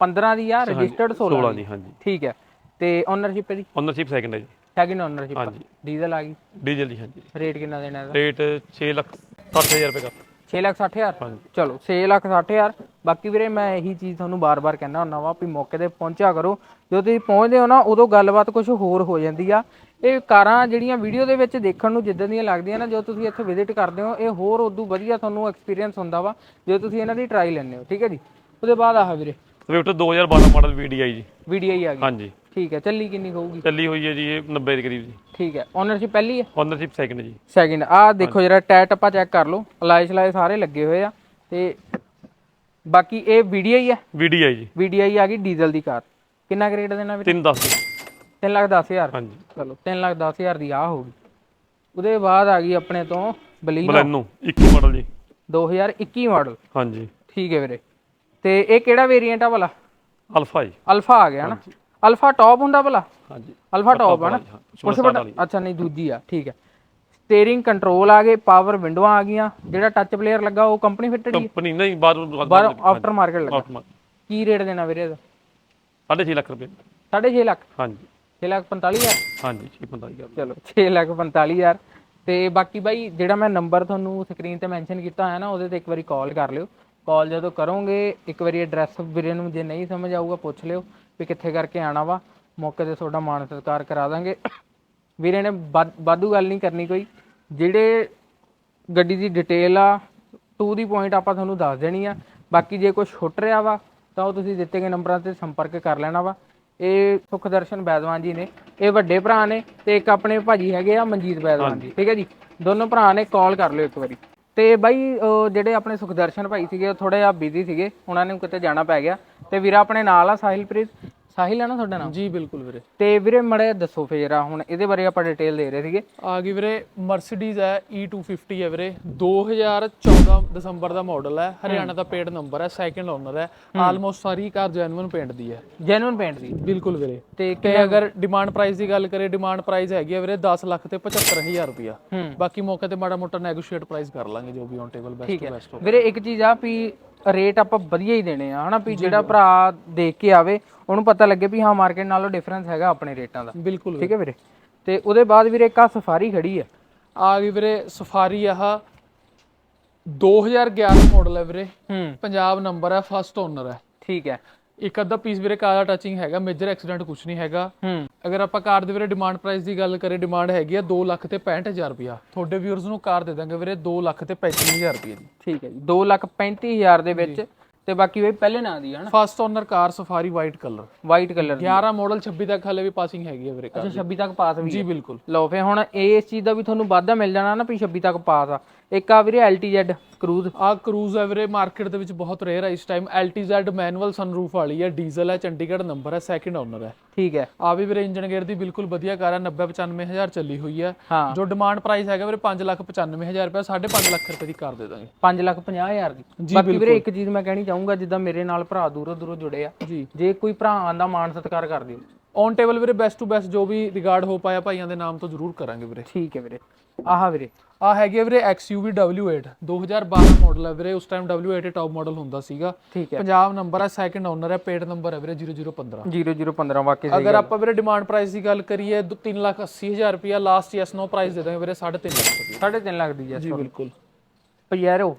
15 ਦੀ ਆ ਰਜਿਸਟਰਡ 16 16 ਦੀ। ਜੀ ਹਾਂਜੀ। ਠੀਕ ਹੈ। ਤੇ ਓਨਰਸ਼ਿਪ ਦੀ ਓਨਰਸ਼ਿਪ ਸੈਕਿੰਡ ਹੈ ਜੀ। ਸੈਕਿੰਡ ਓਨਰਸ਼ਿਪ ਹਾਂਜੀ। ਡੀਜ਼ਲ ਆ ਗਈ। ਡੀਜ਼ਲ ਜੀ ਹਾਂਜੀ। ਰੇਟ ਕਿੰਨਾ ਦੇਣਾ ਇਹਦਾ? ਰੇਟ 6 ਲੱਖ 60000 ਰੁਪਏ ਕਰ 6 ਲੱਖ 60 ਹਜ਼ਾਰ। ਹਾਂਜੀ। ਚਲੋ 6 ਲੱਖ 60 ਹਜ਼ਾਰ। ਬਾਕੀ ਵੀਰੇ ਮੈਂ ਇਹੀ ਚੀਜ਼ ਤੁਹਾਨੂੰ ਬਾਰ-ਬਾਰ ਕਹਿਣਾ ਹੁੰਦਾ ਵਾ ਵੀ ਮੌਕੇ ਤੇ ਪਹੁੰਚਿਆ ਕਰੋ। ਜਦੋਂ ਤੁਸੀਂ ਪਹੁੰਚਦੇ ਹੋ ਨਾ ਉਦੋਂ ਗੱਲਬਾਤ ਕੁਝ ਹੋਰ ਹੋ ਜਾਂਦੀ ਆ। ਇਹ ਕਾਰਾਂ ਜਿਹੜੀਆਂ ਵੀਡੀਓ ਦੇ ਵਿੱਚ ਦੇਖਣ ਨੂੰ ਜਿੱਦਾਂ ਦੀਆਂ ਲੱਗਦੀਆਂ ਨਾ ਜਦੋਂ ਤੁਸੀਂ ਇੱਥੇ ਵਿਜ਼ਿਟ ਕਰਦੇ ਹੋ ਇਹ ਹੋਰ ਉਦੋਂ ਵਧੀਆ ਤੁਹਾਨੂੰ ਐਕਸਪੀਰੀਅੰਸ ਹੁੰਦਾ ਵਾ ਜਦੋਂ ਤੁਸੀਂ ਇਹਨਾਂ ਦੀ ਟਰਾਈ ਲੈਂਦੇ ਹੋ। ਠੀਕ ਹੈ ਜੀ? ਉਹਦੇ ਬਾਅਦ ਆਹ ਵੀਰੇ। ਸਵਿਫਟ 2012 ਮਾਡਲ VDI ਜੀ। ਵੀਡੀਆਈ ਆ ਗਈ। ਹਾਂਜੀ। ਠੀਕ ਹੈ ਚੱਲੀ ਕਿੰਨੀ ਹੋਊਗੀ? ਚੱਲੀ ਹੋਈ ਹੈ ਜੀ ਇਹ 90 ਦੇ ਕਰੀਬ ਜੀ। ਠੀਕ ਹੈ ਓਨਰਸ਼ਿਪ ਪਹਿਲੀ ਹੈ? ਓਨਰਸ਼ਿਪ ਸੈਕਿੰਡ ਜੀ। ਸੈਕਿੰਡ ਆਹ ਦੇਖੋ ਜਰਾ ਟਾਇਰ ਟੱਪਾ ਚੈੱਕ ਕਰ ਲਓ ਅਲਾਈ ਸ਼ਲਾਈ ਸਾਰੇ ਲੱਗੇ ਹੋਏ ਆ ਤੇ ਬਾਕੀ ਇਹ ਵੀਡੀਆਈ ਹੈ? VDI ਜੀ। ਵੀਡੀਆਈ ਆ ਗਈ ਡੀਜ਼ਲ ਦੀ ਕਾਰ। ਕਿੰਨਾ ਰੇਟ ਦੇਣਾ ਵੀਰੇ? 310 ਜੀ 3 ਲੱਖ 10 ਹਜ਼ਾਰ। ਹਾਂਜੀ। ਚਲੋ 3 ਲੱਖ 10 ਹਜ਼ਾਰ ਦੀ ਆ ਹੋਊਗੀ ਉਹਦੇ ਬਾਅਦ ਆ ਗਈ ਆਪਣੇ ਤੋਂ ਬਲੀਨੋ। ਬਲੈਨੋ 21 ਮਾਡਲ ਜੀ। 2021 ਮਾਡਲ ਹਾਂਜੀ। ਠੀਕ ਹੈ ਵੀਰੇ। ਤੇ ਇਹ ਕਿਹੜਾ ਵੇਰੀਐਂਟ ਆ ਭਲਾ? ਅਲਫਾ ਜੀ। ਅਲਫਾ ਆ ਗਿਆ ਨਾ? ਅਲਫਾ ਟੌਪ ਹੁੰਦਾ ਭਲਾ? ਹਾਂਜੀ। ਅਲਫਾ ਟੌਪ ਆ ਨਾ ਹਾਂ, ਪੁਸ਼ ਬਟਨ ਅੱਛਾ ਨਹੀਂ ਦੂਜੀ ਆ ਠੀਕ ਹੈ। ਸਟੀਅਰਿੰਗ ਕੰਟਰੋਲ ਆ ਗਏ ਪਾਵਰ ਵਿੰਡੋਆਂ ਆ ਗਈਆਂ ਜਿਹੜਾ ਟੱਚ ਪਲੇਅਰ ਲੱਗਾ ਉਹ ਕੰਪਨੀ ਫਿੱਟਡ ਹੀ ਕੰਪਨੀ ਨਹੀਂ ਬਾਹਰ ਬਾਹਰ ਆਫਟਰ ਮਾਰਕੀਟ ਲੱਗਾ। ਕੀ ਰੇਟ ਦੇਣਾ ਵੀਰੇ ਇਹਦਾ? 6.5 ਲੱਖ ਰੁਪਏ। 6.5 ਲੱਖ? ਹਾਂਜੀ। 6 ਲੱਖ 45 ਹਜ਼ਾਰ? ਹਾਂਜੀ 645 ਹਜ਼ਾਰ। ਚਲੋ 6 ਲੱਖ 45 ਹਜ਼ਾਰ। ਤੇ ਬਾਕੀ ਬਾਈ ਜਿਹੜਾ ਮੈਂ ਨੰਬਰ ਤੁਹਾਨੂੰ ਸਕਰੀਨ ਤੇ ਮੈਂਸ਼ਨ ਕੀਤਾ ਹੋਇਆ ਨਾ ਉਹਦੇ ਤੇ ਇੱਕ ਵਾਰੀ ਕਾਲ ਕਰ ਲਿਓ। ਕਾਲ ਜਦੋਂ ਕਰੋਗੇ ਇੱਕ ਵਾਰੀ ਐਡਰੈਸ ਵੀਰੇ ਨੂੰ ਜੇ ਨਹੀਂ ਸਮਝ ਆਊਗਾ ਪੁੱਛ ਲਿਓ। ਵੀ ਕਿੱਥੇ ਕਰਕੇ ਆਣਾ ਵਾ ਮੌਕੇ ਤੇ ਤੁਹਾਡਾ ਮਾਣ ਸਤਿਕਾਰ ਕਰਾ ਦਾਂਗੇ। ਵੀਰੇ ਨੇ ਵਾਧੂ ਗੱਲ ਨਹੀਂ ਕਰਨੀ ਕੋਈ। ਜਿਹੜੇ ਗੱਡੀ ਦੀ ਡਿਟੇਲ ਆ ਟੂ ਦੀ ਪੁਆਇੰਟ ਆਪਾਂ ਤੁਹਾਨੂੰ ਦੱਸ ਦੇਣੀ ਆ। ਬਾਕੀ ਜੇ ਕੁਝ ਛੁੱਟ ਰਿਹਾ ਵਾ ਤਾਂ ਉਹ ਤੁਸੀਂ ਦਿੱਤੇ ਗਏ ਨੰਬਰਾਂ ਤੇ ਸੰਪਰਕ ਕਰ ਲੈਣਾ ਵਾ। ਇਹ ਸੁਖਦਰਸ਼ਨ ਬੈਦਵਾਨ ਜੀ ਨੇ ਇਹ ਵੱਡੇ ਭਰਾ ਨੇ ਤੇ ਇੱਕ ਆਪਣੇ ਭਾਜੀ ਹੈਗੇ ਆ ਮਨਜੀਤ ਬੈਦਵਾਨ ਜੀ। ਠੀਕ ਹੈ ਜੀ? ਦੋਨੋਂ ਭਰਾ ਨੇ ਕਾਲ ਕਰ ਲਿਓ ਇੱਕ ਵਾਰੀ। ਤੇ ਬਾਈ, ਅਹ, ਜਿਹੜੇ ਆਪਣੇ ਸੁਖਦਰਸ਼ਨ ਭਾਈ ਸੀਗੇ, ਉਹ ਥੋੜੇ ਜਿਹਾ ਬਿਜ਼ੀ ਸੀਗੇ, ਉਹਨਾਂ ਨੂੰ ਕਿਤੇ ਜਾਣਾ ਪੈ ਗਿਆ। ਤੇ ਵੀਰਾ ਆਪਣੇ ਨਾਲ ਆ ਸਾਹਿਲਪ੍ਰੀਤ। ਸਾਹਿਲ ਆ ਨਾ ਤੁਹਾਡਾ ਨਾਮ ਜੀ ਬਿਲਕੁਲ ਵੀਰੇ। ਤੇ ਵੀਰੇ ਮੜੇ ਦੱਸੋ ਫੇਰ ਆ ਹੁਣ ਇਹਦੇ ਬਾਰੇ ਆਪਾਂ ਡਿਟੇਲ ਦੇ ਰਹੇ ਸੀਗੇ। ਆ ਗਈ ਵੀਰੇ ਮਰਸੀਡੀਜ਼ ਹੈ E250 ਹੈ ਵੀਰੇ। 2014 ਦਸੰਬਰ ਦਾ ਮਾਡਲ ਹੈ। ਹਰਿਆਣਾ ਦਾ ਪੇਡ ਨੰਬਰ ਹੈ ਸੈਕੰਡ ਓਨਰ ਹੈ। ਆਲਮੋਸਟ ਸਾਰੀ ਕਾਰ ਜੈਨੂਇਨ ਪੇਂਟ ਦੀ ਹੈ। ਜੈਨੂਨ ਪੇਂਟ ਦੀ? ਬਿਲਕੁਲ ਵੀਰੇ। ਤੇ ਤੇ ਅਗਰ ਡਿਮਾਂਡ ਪ੍ਰਾਈਸ ਦੀ ਗੱਲ ਕਰੇ ਡਿਮਾਂਡ ਪ੍ਰਾਈਸ ਹੈਗੀ ਹੈ ਵੀਰੇ 10 ਲੱਖ ਤੇ 75000 ਰੁਪਇਆ। ਹੂੰ। ਬਾਕੀ ਮੌਕੇ ਤੇ ਮਾੜਾ ਮੋਟਾ ਨੈਗੋਸ਼ੀਏਟ ਪ੍ਰਾਈਸ ਕਰ ਲਾਂਗੇ ਜੋ ਵੀ on table best to best ਵੀਰੇ ਇੱਕ ਚੀਜ਼ ਆ ਵੀ ਰੇਟ ਆਪਾਂ ਵਧੀਆ ਹੀ ਦੇਣੇ ਆ ਹਨਾ ਵੀ ਜਿਹੜਾ ਭਰਾ ਦੇਖ ਕੇ ਆਵੇ ਉਹਨੂੰ ਪਤਾ ਲੱਗੇ ਵੀ ਹਾਂ ਮਾਰਕੀਟ ਨਾਲੋਂ ਡਿਫਰੈਂਸ ਹੈਗਾ ਆਪਣੇ ਰੇਟਾਂ ਦਾ। ਬਿਲਕੁਲ ਠੀਕ ਹੈ ਵੀਰੇ। ਤੇ ਉਹਦੇ ਬਾਅਦ ਵੀਰੇ ਇੱਕ ਆ ਸਫਾਰੀ ਖੜੀ ਆ। ਆ ਗਈ ਵੀਰੇ ਸਫਾਰੀ ਆਹ 2011 ਮਾਡਲ ਹੈ ਵੀਰੇ। ਹੂੰ। ਪੰਜਾਬ ਨੰਬਰ ਹੈ ਫਸਟ ਓਨਰ ਹੈ ਠੀਕ ਹੈ। ਇੱਕ ਅੱਧਾ ਪੀਸ ਵੀਰੇ ਕਾਰ ਦਾ ਟੱਚਿੰਗ ਹੈਗਾ ਮੇਜਰ ਐਕਸੀਡੈਂਟ ਕੁਝ ਨਹੀਂ ਹੈਗਾ। ਹੂੰ। ਅਗਰ ਆਪਾਂ ਕਾਰ ਦੇ ਵੀਰੇ ਡਿਮਾਂਡ ਪ੍ਰਾਈਸ ਦੀ ਗੱਲ ਕਰੇ ਡਿਮਾਂਡ ਹੈਗੀ ਆ 2 ਲੱਖ ਤੇ 65000 ਰੁਪਇਆ। ਤੁਹਾਡੇ ਵਿਊਅਰਸ ਨੂੰ ਕਾਰ ਦੇ ਦਾਂਗੇ ਵੀਰੇ 2 ਲੱਖ ਤੇ 35000 ਰੁਪਏ ਦੀ ਠੀਕ ਹੈ ਜੀ 2 ਲੱਖ 35000 ਦੇ ਵਿੱਚ ਤੇ ਬਾਕੀ ਬਈ ਪਹਿਲੇ ਨਾਂ ਦੀ ਹਨਾ first owner car Safari white colour white colour ਦੀ। 11 ਮਾਡਲ 26 ਤੱਕ ਹਲੇ ਵੀ ਪਾਸਿੰਗ ਹੈਗੀ ਆ ਵੀਰੇ ਕਾਰ ਅੱਛਾ 26 ਤੱਕ ਪਾਸ ਵੀ ਜੀ ਹੈ। ਬਿਲਕੁਲ। ਲਓ ਫੇ ਹੁਣ ਇਸ ਚੀਜ਼ ਦਾ ਵੀ ਤੁਹਾਨੂੰ ਵਾਧਾ ਮਿਲ ਜਾਣਾ ਨਾ ਵੀ 26 ਤੱਕ ਪਾਸ ਆ। ਇੱਕ ਆ ਵੀਰੇ LTZ ਕਰੂਜ਼। ਆ ਕਰੂਜ਼ ਹੈ ਵੀਰੇ ਮਾਰਕੀਟ ਦੇ ਵਿੱਚ ਬਹੁਤ ਰੇਅਰ ਹੈ ਇਸ ਟਾਈਮ LTZ ਮੈਨੂਅਲ ਸਨਰੂਫ ਵਾਲੀ ਹੈ ਡੀਜ਼ਲ ਹੈ ਚੰਡੀਗੜ੍ਹ ਨੰਬਰ ਹੈ ਸੈਕਿੰਡ ਓਨਰ ਹੈ ਠੀਕ ਹੈ। ਆ ਵੀ ਵੀਰੇ ਇੰਜਨ ਗੇਅਰ ਦੀ ਬਿਲਕੁਲ ਵਧੀਆ ਕਾਰ ਹੈ 90 95000 ਚੱਲੀ ਹੋਈ ਹੈ ਹਾਂ। ਜੋ ਡਿਮਾਂਡ ਪ੍ਰਾਈਸ ਹੈਗਾ ਵੀਰੇ 5 ਲੱਖ 95000 ਰੁਪਏ 5.5 ਲੱਖ ਰੁਪਏ ਦੀ ਕਾਰ ਦੇ ਦਾਂਗੇ। 5 ਲੱਖ 50000 ਦੀ। ਬਾਕੀ ਵੀਰੇ ਇੱਕ ਚੀਜ਼ ਮੈਂ ਕਹਿਣੀ ਚਾਹੂੰਗਾ ਜਿੱਦਾਂ ਮੇਰੇ ਨਾਲ ਭਰਾ ਦੂਰੋਂ ਦੂਰੋਂ ਜੁੜੇ ਆ ਜੀ। ਜੇ ਕੋਈ ਭਰਾ ਆਂਦਾ ਮਾਣ ਸਤਿਕਾਰ ਕਰ ਦਿਓ। ਔਨ ਟੇਬਲ ਵੀਰੇ ਬੈਸਟ ਟੂ ਬੈਸਟ ਜੋ ਵੀ ਰਿਗਾਰਡ ਹੋ ਪਾਇਆ ਭਾਈਆਂ ਦੇ ਨਾਮ ਤੋਂ ਜ਼ਰੂਰ ਕਰਾਂਗੇ ਵੀਰੇ। ਠੀਕ ਹੈ ਵੀਰੇ। ਆਹ ਵੀਰੇ। ਆ ਹੈਗੀ ਹੈ ਵੀਰੇ XUV W8 2012 ਮਾਡਲ ਹੈ ਵੀਰੇ ਉਸ ਟਾਈਮ W8 ਟੌਪ ਮਾਡਲ ਹੁੰਦਾ ਸੀਗਾ। ਪੰਜਾਬ ਨੰਬਰ ਹੈ ਸੈਕਿੰਡ ਓਨਰ ਹੈ ਪੇਡ ਨੰਬਰ ਹੈ ਵੀਰੇ 0015 0015 ਵਾਕਈ ਸਹੀ ਅਗਰ ਆਪਾਂ ਵੀਰੇ ਡਿਮਾਂਡ ਪ੍ਰਾਈਸ ਦੀ ਗੱਲ ਕਰੀਏ 3 ਲੱਖ 80 ਹਜ਼ਾਰ ਰੁਪਿਆ ਲਾਸਟ ਯੈਸ ਨੋ ਪ੍ਰਾਈਸ ਦੇ ਦਾਂਗੇ ਵੀਰੇ 3.5 ਲੱਖ ਰੁਪਏ 3.5 ਲੱਖ ਦੀ ਜੀ ਬਿਲਕੁਲ। ਪਜੈਰੋ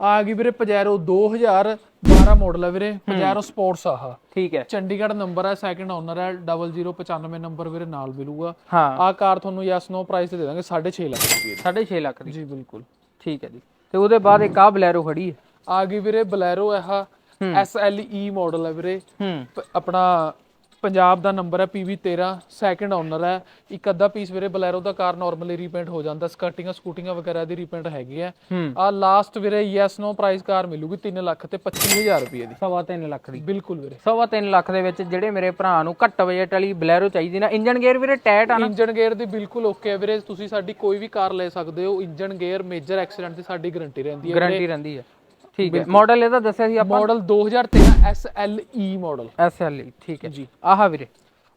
ਆ ਗਈ ਵੀਰੇ ਪਜੈਰੋ 2012 ਮਾਡਲ ਹੈ। ਵੀਰੇ ਪਜੈਰੋ ਸਪੋਰਟਸ ਆਹ। ਠੀਕ ਹੈ। ਚੰਡੀਗੜ੍ਹ ਨੰਬਰ ਹੈ ਸੈਕਿੰਡ ਓਨਰ ਹੈ 0095 ਨੰਬਰ ਵੀਰੇ ਨਾਲ ਮਿਲੂਗਾ ਆ ਕਾਰ ਤੁਹਾਨੂੰ ਯੈਸ ਨੋ ਪ੍ਰਾਈਸ ਤੇ ਦੇ ਦਾਂਗੇ 6.5 ਲੱਖ ਦੀ 6.5 ਲੱਖ ਦੀ। ਜੀ ਬਿਲਕੁਲ। ਠੀਕ ਹੈ ਜੀ। ਤੇ ਉਹਦੇ ਬਾਅਦ ਇੱਕ ਆ ਬਲੈਰੋ ਖੜੀ ਹੈ। ਆ ਗਈ ਵੀਰੇ ਬਲੈਰੋ ਇਹ SLE ਮਾਡਲ ਹੈ ਵੀਰੇ। ਹੂੰ। ਪ- ਆਪਣਾ ਪੰਜਾਬ ਦਾ ਨੰਬਰ ਹੈ PV13 ਸੈਕੰਡ ਓਨਰ ਹੈ। ਇੱਕ ਅੱਧਾ ਪੀਸ ਵੀਰੇ ਬਲੈਰੋ ਦਾ ਕਾਰ ਨਾਰਮਲੀ ਰੀਪੇਂਟ ਹੋ ਜਾਂਦਾ। ਸਕਰਟਿੰਗਾਂ ਸਕੂਟਿੰਗਾਂ ਵਗੈਰਾ ਦੀ ਰੀਪੇਂਟ ਹੈਗੀ ਹੈ। ਆ ਲਾਸਟ ਵੀਰੇ ਯੈਸ ਨੋ ਪ੍ਰਾਈਸ ਕਾਰ ਮਿਲੂਗੀ 3 ਲੱਖ ਤੇ 25000 ਰੁਪਏ ਦੀ। ਸਵਾ ਤਿੰਨ ਲੱਖ ਦੀ। ਬਿਲਕੁਲ ਵੀਰੇ। ਸਵਾ ਤਿੰਨ ਲੱਖ ਦੇ ਵਿੱਚ ਜਿਹੜੇ ਮੇਰੇ ਭਰਾ ਨੂੰ ਘੱਟ ਬਜਟ ਵਾਲੀ ਬਲੈਰੋ ਚਾਹੀਦੀ ਨਾ ਇੰਜਨ ਗੇਅਰ ਵੀਰੇ ਟਾਇਟ ਆ ਨਾ। ਇੰਜਨ ਗੇਅਰ ਦੀ ਬਿਲਕੁਲ ਓਕੇ ਹੈ ਵੀਰੇ। ਤੁਸੀਂ ਸਾਡੀ ਕੋਈ ਵੀ ਕਾਰ ਲੈ ਸਕਦੇ ਹੋ ਇੰਜਨ ਗੇਅਰ ਮੇਜਰ ਐਕਸੀਡੈਂਟ ਦੀ ਸਾਡੀ ਗਾਰੰਟੀ ਰਹਿੰਦੀ ਹੈ ਗਾਰੰਟੀ ਰਹਿੰਦੀ ਹੈ। ਠੀਕ ਹੈ। ਮਾਡਲ ਇਹਦਾ ਦੱਸਿਆ ਸੀ ਆਪਾਂ। ਮਾਡਲ 2013 SLE ਮਾਡਲ ਐਸਐਲਈ ਠੀਕ ਹੈ। ਜੀ। ਆਹ ਵੀਰੇ।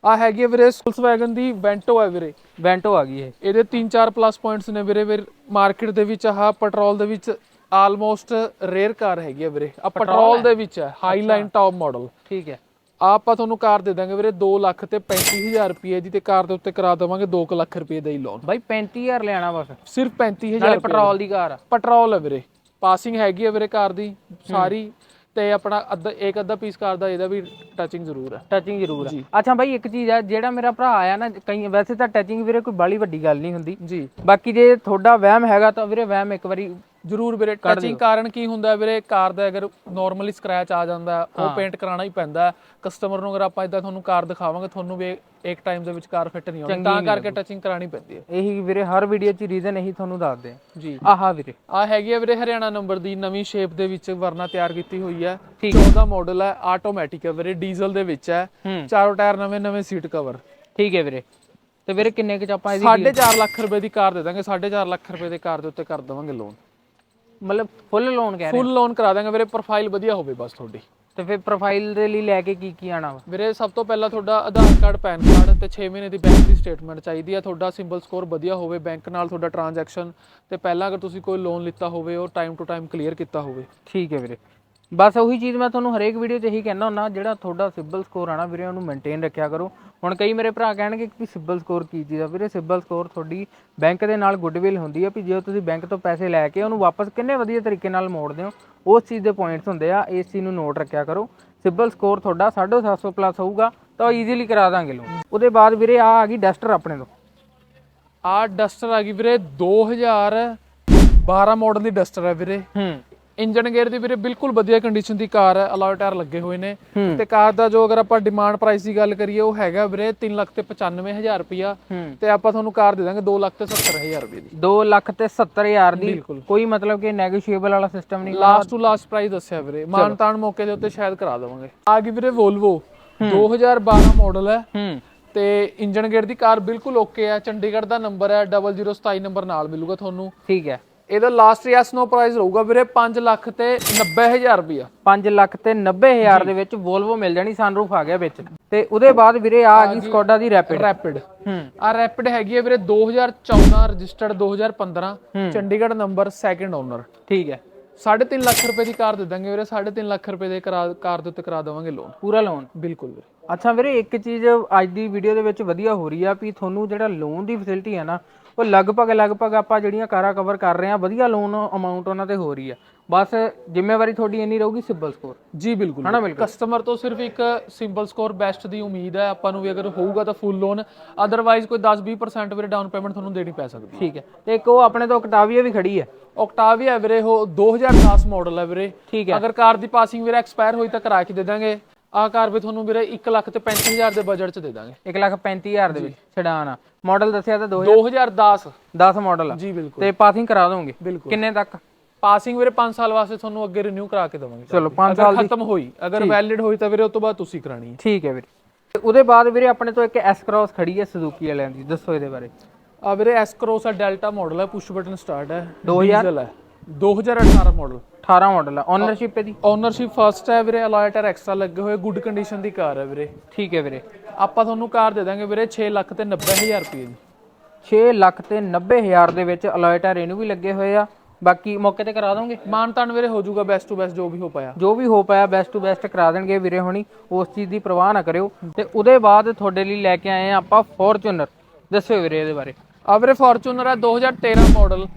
ਆ ਹੈਗੀ ਵੀਰੇ Volkswagen ਦੀ ਵੈਂਟੋ ਹੈ ਵੀਰੇ। ਵੈਂਟੋ ਆ ਗਈ ਇਹ। ਇਹਦੇ 3-4 ਪਲੱਸ ਪੁਆਇੰਟਸ ਨੇ ਵੀਰੇ। ਵੀਰ ਮਾਰਕੀਟ ਦੇ ਵਿੱਚ ਆਹ ਪੈਟਰੋਲ ਦੇ ਵਿੱਚ ਆਲਮੋਸਟ ਰੇਅਰ ਕਾਰ ਹੈਗੀ ਹੈ ਵੀਰੇ। ਆ ਪੈਟਰੋਲ ਦੇ ਵਿੱਚ ਹੈ ਹਾਈ ਲਾਈਨ ਟੌਪ ਮਾਡਲ ਠੀਕ ਹੈ। ਆਪਾਂ ਤੁਹਾਨੂੰ ਕਾਰ ਦੇ ਦਾਂਗੇ ਵੀਰੇ 2 ਲੱਖ ਤੇ 35000 ਰੁਪਏ ਦੀ ਤੇ ਕਾਰ ਦੇ ਉੱਤੇ ਕਰਾ ਦੇਵਾਂਗੇ 2 ਲੱਖ ਰੁਪਏ ਦਾ ਹੀ ਲੋਨ ਬਾਈ 35000 ਲੈਣਾ ਬਸ। ਸਿਰਫ 35000 ਨਾਲੇ ਪੈਟਰੋਲ ਦੀ ਕਾਰ ਆ। ਪੈਟਰੋਲ ਹੈ ਵੀਰੇ। ਪਾਸਿੰਗ ਹੈਗੀ ਹੈ ਵੀਰੇ ਕਾਰ ਦੀ ਸਾਰੀ ਤੇ ਆਪਣਾ ਅੱਧਾ ਇੱਕ ਅੱਧਾ ਪੀਸ ਕਾਰ ਦਾ ਇਹਦਾ ਵੀ ਟੱਚਿੰਗ ਜ਼ਰੂਰ ਹੈ ਟੱਚਿੰਗ ਜ਼ਰੂਰ ਆ। ਅੱਛਾ ਬਾਈ ਇੱਕ ਚੀਜ਼ ਆ ਜਿਹੜਾ ਮੇਰਾ ਭਰਾ ਆਇਆ ਨਾ ਕਈ ਵੈਸੇ ਤਾਂ ਟੱਚਿੰਗ ਵੀਰੇ ਕੋਈ ਬਾਲੀ ਵੱਡੀ ਗੱਲ ਨਹੀਂ ਹੁੰਦੀ। ਜੀ। ਬਾਕੀ ਜੇ ਤੁਹਾਡਾ ਵਹਿਮ ਹੈਗਾ ਤਾਂ ਵੀਰੇ ਵਹਿਮ ਇੱਕ ਵਾਰੀ ਜ਼ਰੂਰ ਵੀਰੇ ਟੱਚਿੰਗ ਕਾਰਨ ਕੀ ਹੁੰਦਾ ਵੀਰੇ? ਕਾਰ ਦਾ ਅਗਰ ਨਾਰਮਲੀ ਸਕ੍ਰੈਚ ਆ ਜਾਂਦਾ ਉਹ ਪੇਂਟ ਕਰਾਉਣਾ ਹੀ ਪੈਂਦਾ। ਕਸਟਮਰ ਨੂੰ ਅਗਰ ਆਪਾਂ ਇਦਾਂ ਤੁਹਾਨੂੰ ਕਾਰ ਦਿਖਾਵਾਂਗੇ ਤੁਹਾਨੂੰ ਵੀ ਇੱਕ ਟਾਈਮ ਦੇ ਵਿੱਚ ਕਾਰ ਫਿੱਟ ਨਹੀਂ ਹੋਣੀ ਤਾਂ ਕਰਕੇ ਟੱਚਿੰਗ ਕਰਾਣੀ ਪੈਂਦੀ ਹੈ। ਇਹੀ ਵੀਰੇ ਹਰ ਵੀਡੀਓ 'ਚ ਰੀਜ਼ਨ ਇਹੀ ਤੁਹਾਨੂੰ ਦੱਸਦੇ ਆ। ਜੀ। ਆਹਾ ਵੀਰੇ। ਆ ਹੈਗੀ ਹੈ ਵੀਰੇ ਹਰਿਆਣਾ ਨੰਬਰ ਦੀ ਨਵੀਂ ਸ਼ੇਪ ਦੇ ਵਿੱਚ ਵਰਨਾ ਤਿਆਰ ਕੀਤੀ ਹੋਈ ਹੈ। ਠੀਕ। 14 ਮਾਡਲ ਹੈ ਆਟੋਮੈਟਿਕ ਹੈ ਵੀਰੇ ਡੀਜ਼ਲ ਦੇ ਵਿੱਚ ਹੂੰ। ਚਾਰੋਂ ਟਾਇਰ ਨਵੇਂ ਨਵੇਂ ਸੀਟ ਕਵਰ ਠੀਕ ਹੈ ਵੀਰੇ। ਤੇ ਵੀਰੇ ਕਿੰਨੇ ਕੁ ਚ ਆਪਾਂ ਇਹਦੀ 4.5 ਲੱਖ ਰੁਪਏ ਦੀ ਕਾਰ ਦੇ ਦਾਂਗੇ 4.5 ਲੱਖ ਰੁਪਏ ਦੇ ਕਾਰ ਦੇ ਉੱਤੇ ਕਰ ਦੇਵਾਂਗੇ ਲੋਨ ਮਤਲਬ ਫੁੱਲ ਲੋਨ ਕਹਿ ਰਹੇ ਫੁੱਲ ਲੋਨ ਕਰਾ ਦਾਂਗੇ ਵੀਰੇ ਪ੍ਰੋਫਾਈਲ ਵਧੀਆ ਹੋਵੇ ਬਸ ਤੁਹਾਡੀ। ਤੇ ਫਿਰ ਪ੍ਰੋਫਾਈਲ ਦੇ ਲਈ ਲੈ ਕੇ ਕੀ ਕੀ ਆਣਾ ਵਾ? ਵੀਰੇ ਸਭ ਤੋਂ ਪਹਿਲਾਂ ਤੁਹਾਡਾ ਆਧਾਰ ਕਾਰਡ ਪੈਨ ਕਾਰਡ ਤੇ 6 ਮਹੀਨੇ ਦੀ ਬੈਂਕ ਦੀ ਸਟੇਟਮੈਂਟ ਚਾਹੀਦੀ ਹੈ ਤੁਹਾਡਾ ਸਿੰਬਲ ਸਕੋਰ ਵਧੀਆ ਹੋਵੇ ਬੈਂਕ ਨਾਲ ਤੁਹਾਡਾ ਟ੍ਰਾਂਜੈਕਸ਼ਨ ਤੇ ਪਹਿਲਾਂ ਅਗਰ ਤੁਸੀਂ ਕੋਈ ਲੋਨ ਲਿੱਤਾ ਹੋਵੇ ਉਹ ਟਾਈਮ ਟੂ ਟਾਈਮ ਕਲੀਅਰ ਕੀਤਾ ਹੋਵੇ। ਠੀਕ ਹੈ ਵੀਰੇ। ਬਸ ਉਹੀ ਚੀਜ਼ ਮੈਂ ਤੁਹਾਨੂੰ ਹਰੇਕ ਵੀਡੀਓ 'ਚ ਇਹੀ ਕਹਿਣਾ ਹੁੰਦਾ ਜਿਹੜਾ ਤੁਹਾਡਾ ਸਿਬਲ ਸਕੋਰ ਆਣਾ ਵੀਰੇ ਉਹਨੂੰ ਮੇਨਟੇਨ ਰੱਖਿਆ ਕਰੋ। ਹੁਣ ਕਈ ਮੇਰੇ ਭਰਾ ਕਹਿਣਗੇ ਕਿ ਸਿਬਲ ਸਕੋਰ ਕੀ ਚੀਜ਼ ਆ? ਵੀਰੇ ਸਿਬਲ ਸਕੋਰ ਤੁਹਾਡੀ ਬੈਂਕ ਦੇ ਨਾਲ ਗੁੱਡਵਿਲ ਹੁੰਦੀ ਆ ਵੀ ਜੇ ਤੁਸੀਂ ਬੈਂਕ ਤੋਂ ਪੈਸੇ ਲੈ ਕੇ ਉਹਨੂੰ ਵਾਪਸ ਕਿੰਨੇ ਵਧੀਆ ਤਰੀਕੇ ਨਾਲ ਮੋੜਦੇ ਹੋ ਉਸ ਚੀਜ਼ ਦੇ ਪੁਆਇੰਟਸ ਹੁੰਦੇ ਆ ਇਸ ਚੀਜ਼ ਨੂੰ ਨੋਟ ਰੱਖਿਆ ਕਰੋ। ਸਿਬਲ ਸਕੋਰ ਤੁਹਾਡਾ 750 ਪਲੱਸ ਹੋਊਗਾ ਤਾਂ ਉਹ ਈਜ਼ੀਲੀ ਕਰਾ ਦਾਂਗੇ ਲੋਨ ਉਹਦੇ ਬਾਅਦ ਵੀਰੇ ਆ ਆ ਗਈ ਡਸਟਰ ਆਪਣੇ ਤੋਂ। ਆ ਡਸਟਰ ਆ ਗਈ ਵੀਰੇ 2012 ਮਾਡਲ ਦੀ ਡਸਟਰ ਹੈ ਵੀਰੇ। ਹੂੰ। ਇੰਜਨ ਗੇਅਰ ਦੀ ਵੀਰੇ ਬਿਲਕੁਲ ਵਧੀਆ ਕੰਡੀਸ਼ਨ ਦੀ ਕਾਰ ਹੈ ਅਲਾਈ ਟਾਇਰ ਲੱਗੇ ਹੋਏ ਨੇ। ਤੇ ਕਾਰ ਦਾ ਜੋ ਅਗਰ ਆਪਾਂ ਡਿਮਾਂਡ ਪ੍ਰਾਈਸ ਦੀ ਗੱਲ ਕਰੀਏ ਉਹ ਹੈਗਾ ਵੀਰੇ 3 ਲੱਖ ਤੇ 95000 ਰੁਪਿਆ ਹੂੰ। ਤੇ ਆਪਾਂ ਤੁਹਾਨੂੰ ਕਾਰ ਦੇ ਦਾਂਗੇ 2 ਲੱਖ ਤੇ 70000 ਰੁਪਏ ਦੀ। 2 ਲੱਖ ਤੇ 70000 ਦੀ। ਕੋਈ ਮਤਲਬ ਕਿ ਨੈਗੋਸ਼ੀਏਬਲ ਵਾਲਾ ਸਿਸਟਮ ਨਹੀਂ। ਲਾਸਟ ਟੂ ਲਾਸਟ ਪ੍ਰਾਈਸ ਦੱਸਿਆ ਵੀਰੇ। ਮਾਨਤਾਨ ਮੌਕੇ ਦੇ ਉੱਤੇ ਸ਼ਾਇਦ ਕਰਾ ਦੇਵਾਂਗੇ। ਆ ਗਈ ਵੀਰੇ Volvo 2012 ਮਾਡਲ ਹੈ। ਹੂੰ। ਤੇ ਇੰਜਨ ਗੇਅਰ ਦੀ ਕਾਰ ਬਿਲਕੁਲ ਓਕੇ ਹੈ। ਚੰਡੀਗੜ੍ਹ ਦਾ ਨੰਬਰ ਹੈ 0027 ਨੰਬਰ ਨਾਲ ਮਿਲੂਗਾ ਤੁਹਾਨੂੰ। ਠੀਕ ਹੈ। ਇਹਦਾ ਲਾਸਟ ਯੈਸ ਨੋ ਪ੍ਰਾਈਸ ਰਹੂਗਾ ਵੀਰੇ 5 ਲੱਖ ਤੇ 90000 ਰੁਪਇਆ। 5 ਲੱਖ ਤੇ 90000 ਦੇ ਵਿੱਚ Volvo ਮਿਲ ਜਾਣੀ ਸਨਰੂਫ ਆ ਗਿਆ ਵਿੱਚ। ਤੇ ਉਹਦੇ ਬਾਅਦ ਵੀਰੇ ਆ ਗਈ ਸਕੋਡਾ ਦੀ ਰੈਪਿਡ ਰੈਪਿਡ ਹੂੰ। ਆ ਰੈਪਿਡ ਹੈਗੀ ਹੈ ਵੀਰੇ 2014 registered 2015 Chandigarh number second owner ਠੀਕ ਹੈ। 3.5 ਲੱਖ ਰੁਪਏ ਦੀ ਕਾਰ ਦੇ ਦਾਂਗੇ ਵੀਰੇ 3.5 ਲੱਖ ਰੁਪਏ ਦੇ ਕਰਾ- ਕਾਰ ਦੇ ਉੱਤੇ ਕਰਾ ਦੇਵਾਂਗੇ ਲੋਨ ਪੂਰਾ ਲੋਨ ਬਿਲਕੁਲ ਵੀਰੇ। ਅੱਛਾ ਵੀਰੇ ਇੱਕ ਚੀਜ਼ ਅੱਜ ਦੀ ਵੀਡੀਓ ਦੇ ਵਿੱਚ ਵਧੀਆ ਹੋ ਰਹੀ ਆ ਵੀ ਤੁਹਾਨੂੰ ਜਿਹੜਾ ਲੋਨ ਦੀ ਫੈਸਿਲਿਟੀ ਹੈ ਨਾ ਉਹ ਲਗਭਗ ਲਗਭਗ ਆਪਾਂ ਜਿਹੜੀਆਂ ਕਾਰਾਂ ਕਵਰ ਕਰ ਰਹੇ ਆ ਵਧੀਆ ਲੋਨ ਅਮਾਉਂਟ ਉਹਨਾਂ ਤੇ ਹੋ ਰਹੀ ਆ। ਬਸ ਜ਼ਿੰਮੇਵਾਰੀ ਤੁਹਾਡੀ ਇੰਨੀ ਰਹੂਗੀ ਸਿਬਲ ਸਕੋਰ ਜੀ ਬਿਲਕੁਲ। ਹਨਾ ਬਿਲਕੁਲ? ਕਸਟਮਰ ਤੋਂ ਸਿਰਫ ਇੱਕ ਸਿੰਪਲ ਸਕੋਰ ਬੈਸਟ ਦੀ ਉਮੀਦ ਹੈ। ਆਪਾਂ ਨੂੰ ਵੀ ਅਗਰ ਹੋਊਗਾ ਤਾਂ ਫੁੱਲ ਲੋਨ ਅਦਰਵਾਈਜ਼ ਕੋਈ 10-20% ਵੀਰੇ ਡਾਊਨ ਪੇਮੈਂਟ ਤੁਹਾਨੂੰ ਦੇਣੀ ਪੈ ਸਕਦੀ ਹੈ। ਠੀਕ ਹੈ। ਤੇ ਇੱਕ ਉਹ ਆਪਣੇ ਤੋਂ ਓਕਟਾਵੀਆ ਵੀ ਖੜੀ ਹੈ। ਓਕਟਾਵੀਆ ਵੀਰੇ ਉਹ 2010 ਮਾਡਲ ਹੈ ਵੀਰੇ। ਠੀਕ ਹੈ। ਅਗਰ ਕਾਰ ਦੀ ਪਾਸਿੰਗ ਵੀਰੇ ਐਕਸਪਾਇਰ ਹੋਈ ਤਾਂ ਕਰਾ ਕੇ ਦੇ ਦਾਂਗੇ। ਆਹ ਕਾਰ ਵੀ ਤੁਹਾਨੂੰ ਵੀਰੇ 1 ਲੱਖ ਤੇ 35000 ਦੇ ਬਜਟ 'ਚ ਦੇ ਦਾਂਗੇ। 135000 ਦੇ ਵਿੱਚ ਛਡਾਨ ਆ। ਮਾਡਲ ਦੱਸਿਆ ਤਾਂ 2010 2010 ਮਾਡਲ ਆ। ਜੀ ਬਿਲਕੁਲ। ਤੇ ਪਾਸਿੰਗ ਕਰਾ ਦੋਗੇ? ਕਿੰਨੇ ਤੱਕ? ਪਾਸਿੰਗ ਵੀਰੇ 5 ਸਾਲ ਵਾਸਤੇ ਤੁਹਾਨੂੰ ਅੱਗੇ ਰਿਨਿਊ ਕਰਾ ਕੇ ਦਵਾਂਗੇ। ਚਲੋ 5 ਅਗਰ ਸਾਲ ਦੀ ਖਤਮ ਹੋਈ ਅਗਰ ਵੈਲਿਡ ਹੋਈ ਤਾਂ ਵੀਰੇ ਉਸ ਤੋਂ ਬਾਅਦ ਤੁਸੀਂ ਕਰਾਣੀ ਹੈ। ਠੀਕ ਹੈ ਵੀਰੇ। ਤੇ ਉਹਦੇ ਬਾਅਦ ਵੀਰੇ ਆਪਣੇ ਤੋਂ ਇੱਕ ਐਸ ਕ੍ਰਾਸ ਖੜੀ ਹੈ ਸੁਜ਼ੂਕੀ ਵਾਲਿਆਂ ਦੀ ਦੱਸੋ ਇਹਦੇ ਬਾਰੇ। ਆ ਵੀਰੇ ਐਸ ਕਰੋਸ ਆ ਡੈਲਟਾ ਮਾਡਲ ਹੈ ਪੁਸ਼ ਬਟਨ ਸਟਾਰਟ ਹੈ 2000 ਡੀਜ਼ਲ ਹੈ 2018 ਮਾਡਲ 18 ਮਾਡਲ ਆ। ਓਨਰਸ਼ਿਪ ਇਹਦੀ? ਓਨਰਸ਼ਿਪ ਫਸਟ ਹੈ ਵੀਰੇ ਅਲਾਈ ਟਾਇਰ ਐਕਸਟਰਾ ਲੱਗੇ ਹੋਏ ਗੁੱਡ ਕੰਡੀਸ਼ਨ ਦੀ ਕਾਰ ਹੈ ਵੀਰੇ। ਠੀਕ ਹੈ ਵੀਰੇ। ਆਪਾਂ ਤੁਹਾਨੂੰ ਕਾਰ ਦੇ ਦਾਂਗੇ ਵੀਰੇ 6 ਲੱਖ ਤੇ 90000 ਰੁਪਏ ਦੀ। 6 ਲੱਖ ਤੇ 90000 ਦੇ ਵਿੱਚ ਅਲੋਏ ਟਾਇਰ ਇਹਨੂੰ ਵੀ ਲੱਗੇ ਹੋਏ ਆ। ਬਾਕੀ ਮੌਕੇ ਤੇ ਕਰਾ ਦੋਗੇ? ਮਾਨਤਾਨ ਵੀਰੇ ਹੋ ਜਾਊਗਾ ਬੈਸਟ ਟੂ ਬੈਸਟ ਜੋ ਵੀ ਹੋ ਪਾਇਆ। ਜੋ ਵੀ ਹੋ ਪਾਇਆ ਬੈਸਟ ਟੂ ਬੈਸਟ ਕਰਾ ਦੇਣਗੇ ਵੀਰੇ ਹੁਣੀ। ਉਸ ਚੀਜ਼ ਦੀ ਪਰਵਾਹ ਨਾ ਕਰਿਓ। ਤੇ ਉਹਦੇ ਬਾਅਦ ਤੁਹਾਡੇ ਲਈ ਲੈ ਕੇ ਆਏ ਆ ਆਪਾਂ ਫੋਰਚੂਨਰ ਦੱਸਿਓ ਵੀਰੇ ਇਹਦੇ ਬਾਰੇ। ਆ ਵੀਰੇ ਫੋਰਚੂਨਰ ਹੈ 2013 ਮਾਡਲ ਹੂੰ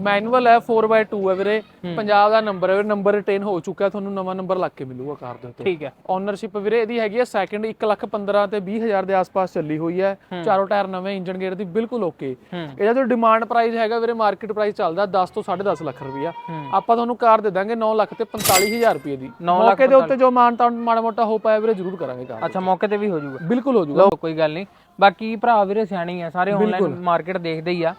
ਮੈਨੂਅਲ ਹੈ 4x2 ਹੈ ਵੀਰੇ। ਪੰਜਾਬ ਦਾ ਨੰਬਰ ਹੈ ਵੀਰੇ। ਨੰਬਰ ਰਿਟੇਨ ਹੋ ਚੁੱਕਾ ਤੁਹਾਨੂੰ ਨਵਾਂ ਨੰਬਰ ਲੱਗ ਕੇ ਮਿਲੂਗਾ ਕਾਰ ਦੇ ਉੱਤੇ। ਠੀਕ ਹੈ। ਓਨਰਸ਼ਿਪ ਵੀਰੇ ਇਹਦੀ ਹੈਗੀ ਹੈ ਸੈਕਿੰਡ 1 ਲੱਖ 15 ਤੇ 20 ਹਜ਼ਾਰ ਦੇ ਆਸ-ਪਾਸ ਚੱਲੀ ਹੋਈ ਹੈ। ਚਾਰੋਂ ਟਾਇਰ ਨਵੇਂ ਇੰਜਨ ਗੇਅਰ ਦੀ ਬਿਲਕੁਲ ਓਕੇ ਇਹਦਾ ਜੋ ਡਿਮਾਂਡ ਪ੍ਰਾਈਸ ਹੈਗਾ ਵੀਰੇ ਮਾਰਕੀਟ ਪ੍ਰਾਈਸ ਚੱਲਦਾ 10 ਤੋਂ 10.5 ਲੱਖ ਰੁਪਈਆ। ਆਪਾਂ ਤੁਹਾਨੂੰ ਕਾਰ ਦੇ ਦਾਂਗੇ 9 ਲੱਖ ਤੇ 45000 ਰੁਪਏ ਦੀ। ਮੌਕੇ ਦੇ ਉੱਤੇ ਜੋ ਮਾਨ ਤਾਂ ਮਾੜਾ ਮੋਟਾ ਹੋ ਪਾਇਆ ਵੀਰੇ ਜ਼ਰੂਰ ਕਰਾਂਗੇ ਕਾਰ ਅੱਛਾ ਮੌਕੇ ਤੇ ਵੀ ਹੋ ਜਾਊਗਾ। ਬਿਲਕੁਲ ਹੋ ਜਾਊਗਾ। ਕੋਈ ਗੱਲ ਨਹੀਂ। ਬਾਕੀ ਭਰਾ ਵੀਰੇ ਸਿਆਣੀ ਆ। ਸਾਰੇ ਆਨਲਾਈਨ ਮਾਰਕੀਟ ਦੇਖਦੇ ਹੀ ਆ।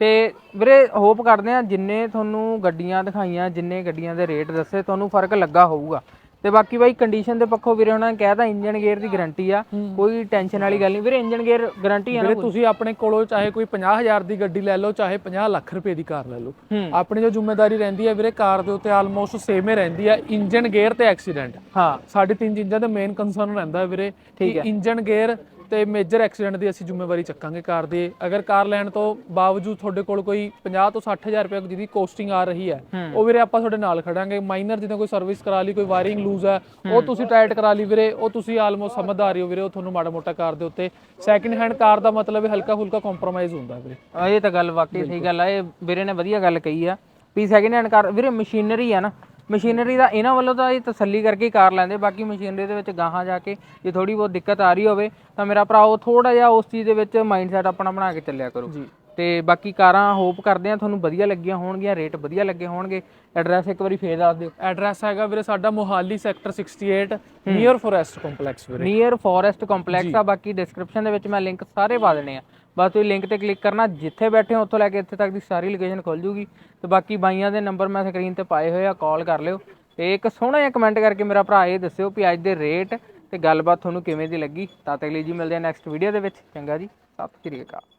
ਤੇ ਵੀਰੇ ਹੋਪ ਕਰਦੇ ਆ ਜਿੰਨੇ ਤੁਹਾਨੂੰ ਗੱਡੀਆਂ ਦਿਖਾਈਆਂ ਜਿੰਨੇ ਗੱਡੀਆਂ ਦੇ ਰੇਟ ਦੱਸੇ ਤੁਹਾਨੂੰ ਫ਼ਰਕ ਲੱਗਾ ਹੋਊਗਾ। ਤੇ ਬਾਕੀ ਬਾਈ ਕੰਡੀਸ਼ਨ ਦੇ ਪੱਖੋਂ ਵੀਰੇ ਉਹਨਾਂ ਨੇ ਕਹਿਤਾ ਇੰਜਨ ਗੇਅਰ ਦੀ ਗਾਰੰਟੀ ਆ ਕੋਈ ਟੈਨਸ਼ਨ ਵਾਲੀ ਗੱਲ ਨਹੀਂ। ਵੀਰੇ ਇੰਜਨ ਗੇਅਰ ਗਾਰੰਟੀ ਆ ਨਾ ਵੀਰੇ ਤੁਸੀਂ ਆਪਣੇ ਕੋਲੋਂ ਚਾਹੇ ਕੋਈ 50000 ਦੀ ਗੱਡੀ ਲੈ ਲਓ ਚਾਹੇ 50 ਲੱਖ ਰੁਪਏ ਦੀ ਕਾਰ ਲੈ ਲਓ। ਆਪਣੀ ਜੋ ਜ਼ਿੰਮੇਵਾਰੀ ਰਹਿੰਦੀ ਹੈ ਵੀਰੇ ਕਾਰ ਦੇ ਉੱਤੇ ਆਲਮੋਸਟ ਸੇਮ ਹੀ ਰਹਿੰਦੀ ਹੈ। ਇੰਜਨ ਗੇਅਰ ਤੇ ਐਕਸੀਡੈਂਟ ਹਾਂ। ਸਾਡੀ ਤਿੰਨ ਚੀਜ਼ਾਂ ਦਾ ਮੇਨ ਕੰਸਰਨ ਰਹਿੰਦਾ ਵੀਰੇ ਕਿ ਇੰਜਨ ਗੇਅਰ ਤੇ ਮੇਜਰ ਐਕਸੀਡੈਂਟ ਦੀ ਅਸੀਂ ਜ਼ਿੰਮੇਵਾਰੀ ਚੱਕਾਂਗੇ ਕਾਰ ਦੀ। ਅਗਰ ਕਾਰ ਲੈਣ ਤੋਂ ਬਾਵਜੂਦ ਤੁਹਾਡੇ ਕੋਲ ਕੋਈ 50 ਤੋਂ 60000 ਰੁਪਏ ਜਿਹਦੀ ਕੋਸਟਿੰਗ ਆ ਰਹੀ ਹੈ ਉਹ ਵੀਰੇ ਆਪਾਂ ਤੁਹਾਡੇ ਨਾਲ ਖੜਾਂਗੇ। ਮਾਈਨਰ ਜਿੱਦਾਂ ਕੋਈ ਸਰਵਿਸ ਕਰਾ ਲਈ ਕੋਈ ਵਾਇਰਿੰਗ ਲੂਜ਼ ਹੈ ਉਹ ਤੁਸੀਂ ਟਾਈਟ ਕਰਾ ਲਈ ਵੀਰੇ। ਉਹ ਤੁਸੀਂ ਆਲਮੋਸਟ ਸਮਝਦਾਰ ਹੀ ਵੀਰੇ ਉਹ ਤੁਹਾਨੂੰ ਮਾੜਾ ਮੋਟਾ ਕਾਰ ਦੇ ਉੱਤੇ ਸੈਕਿੰਡ ਹੈਂਡ ਕਾਰ ਦਾ ਮਤਲਬ ਹੈ ਹਲਕਾ ਫੁਲਕਾ ਕੰਪਰੋਮਾਈਜ਼ ਹੁੰਦਾ ਵੀਰੇ। ਇਹ ਤਾਂ ਗੱਲ ਵਾਕਈ ਸਹੀ ਗੱਲ ਆ। ਇਹ ਵੀਰੇ ਨੇ ਵਧੀਆ ਗੱਲ ਕਹੀ ਆ ਵੀ ਸੈਕਿੰਡ ਹੈਂਡ ਕਾਰ ਵੀਰੇ ਮਸ਼ੀਨਰੀ ਆ ਨਾ ਮਸ਼ੀਨਰੀ ਦਾ ਇਹਨਾਂ ਵੱਲੋਂ ਤਾਂ ਇਹ ਤਸੱਲੀ ਕਰਕੇ ਕਾਰ ਲੈਂਦੇ ਬਾਕੀ ਮਸ਼ੀਨਰੀ ਦੇ ਵਿੱਚ ਗਾਹਾਂ ਜਾ ਕੇ ਜੇ ਥੋੜੀ ਬਹੁਤ ਦਿੱਕਤ ਆ ਰਹੀ ਹੋਵੇ ਤਾਂ ਮੇਰਾ ਭਰਾ ਉਹ ਥੋੜਾ ਜਿਹਾ ਉਸ ਚੀਜ਼ ਦੇ ਵਿੱਚ ਮਾਈਂਡਸੈਟ ਆਪਣਾ ਬਣਾ ਕੇ ਚੱਲਿਆ ਕਰੋ। ਜੀ। ਤੇ ਬਾਕੀ ਕਾਰਾਂ ਹੋਪ ਕਰਦੇ ਆ ਤੁਹਾਨੂੰ ਵਧੀਆ ਲੱਗੀਆਂ ਹੋਣਗੀਆਂ ਰੇਟ ਵਧੀਆ ਲੱਗੇ ਹੋਣਗੇ। ਐਡਰੈਸ ਇੱਕ ਵਾਰੀ ਫੇਰ ਦੱਸ ਦਿਓ। ਐਡਰੈਸ ਹੈਗਾ ਵੀਰੇ ਸਾਡਾ Mohali sector 68 near forest complex ਵੀਰੇ। ਨੀਅਰ ਫੋਰੈਸਟ ਕੰਪਲੈਕਸ ਆ ਬਾਕੀ ਡਿਸਕ੍ਰਿਪਸ਼ਨ ਦੇ ਵਿੱਚ ਮੈਂ ਲਿੰਕ ਸਾਰੇ ਪਾ ਦੇਣੇ ਆ। ਬਸ ਤੁਸੀਂ ਲਿੰਕ ਤੇ ਕਲਿੱਕ ਕਰਨਾ, ਜਿੱਥੇ ਬੈਠੇ ਹੋ, ਉੱਥੋਂ ਲੈ ਕੇ ਇੱਥੇ ਤੱਕ ਦੀ ਸਾਰੀ ਲੋਕੇਸ਼ਨ ਖੁੱਲ ਜੂਗੀ। ਤੇ ਬਾਕੀ ਬਾਈਆਂ ਦੇ ਨੰਬਰ ਮੈਂ ਸਕਰੀਨ ਤੇ ਪਾਏ ਹੋਏ ਆ ਕਾਲ ਕਰ ਲਿਓ। ਤੇ ਇੱਕ ਸੋਹਣਾ ਜਿਹਾ ਕਮੈਂਟ ਕਰਕੇ ਮੇਰਾ ਭਰਾ ਇਹ ਦੱਸਿਓ ਵੀ ਅੱਜ ਦੇ ਰੇਟ ਤੇ ਗੱਲਬਾਤ ਤੁਹਾਨੂੰ ਕਿਵੇਂ ਦੀ ਲੱਗੀ। ਤਾਂ ਤੱਕ ਲਈ ਜੀ ਮਿਲਦੇ ਆ ਨੈਕਸਟ ਵੀਡੀਓ ਦੇ ਵਿੱਚ। ਚੰਗਾ ਜੀ, ਸਤਿ ਸ਼੍ਰੀ ਅਕਾਲ।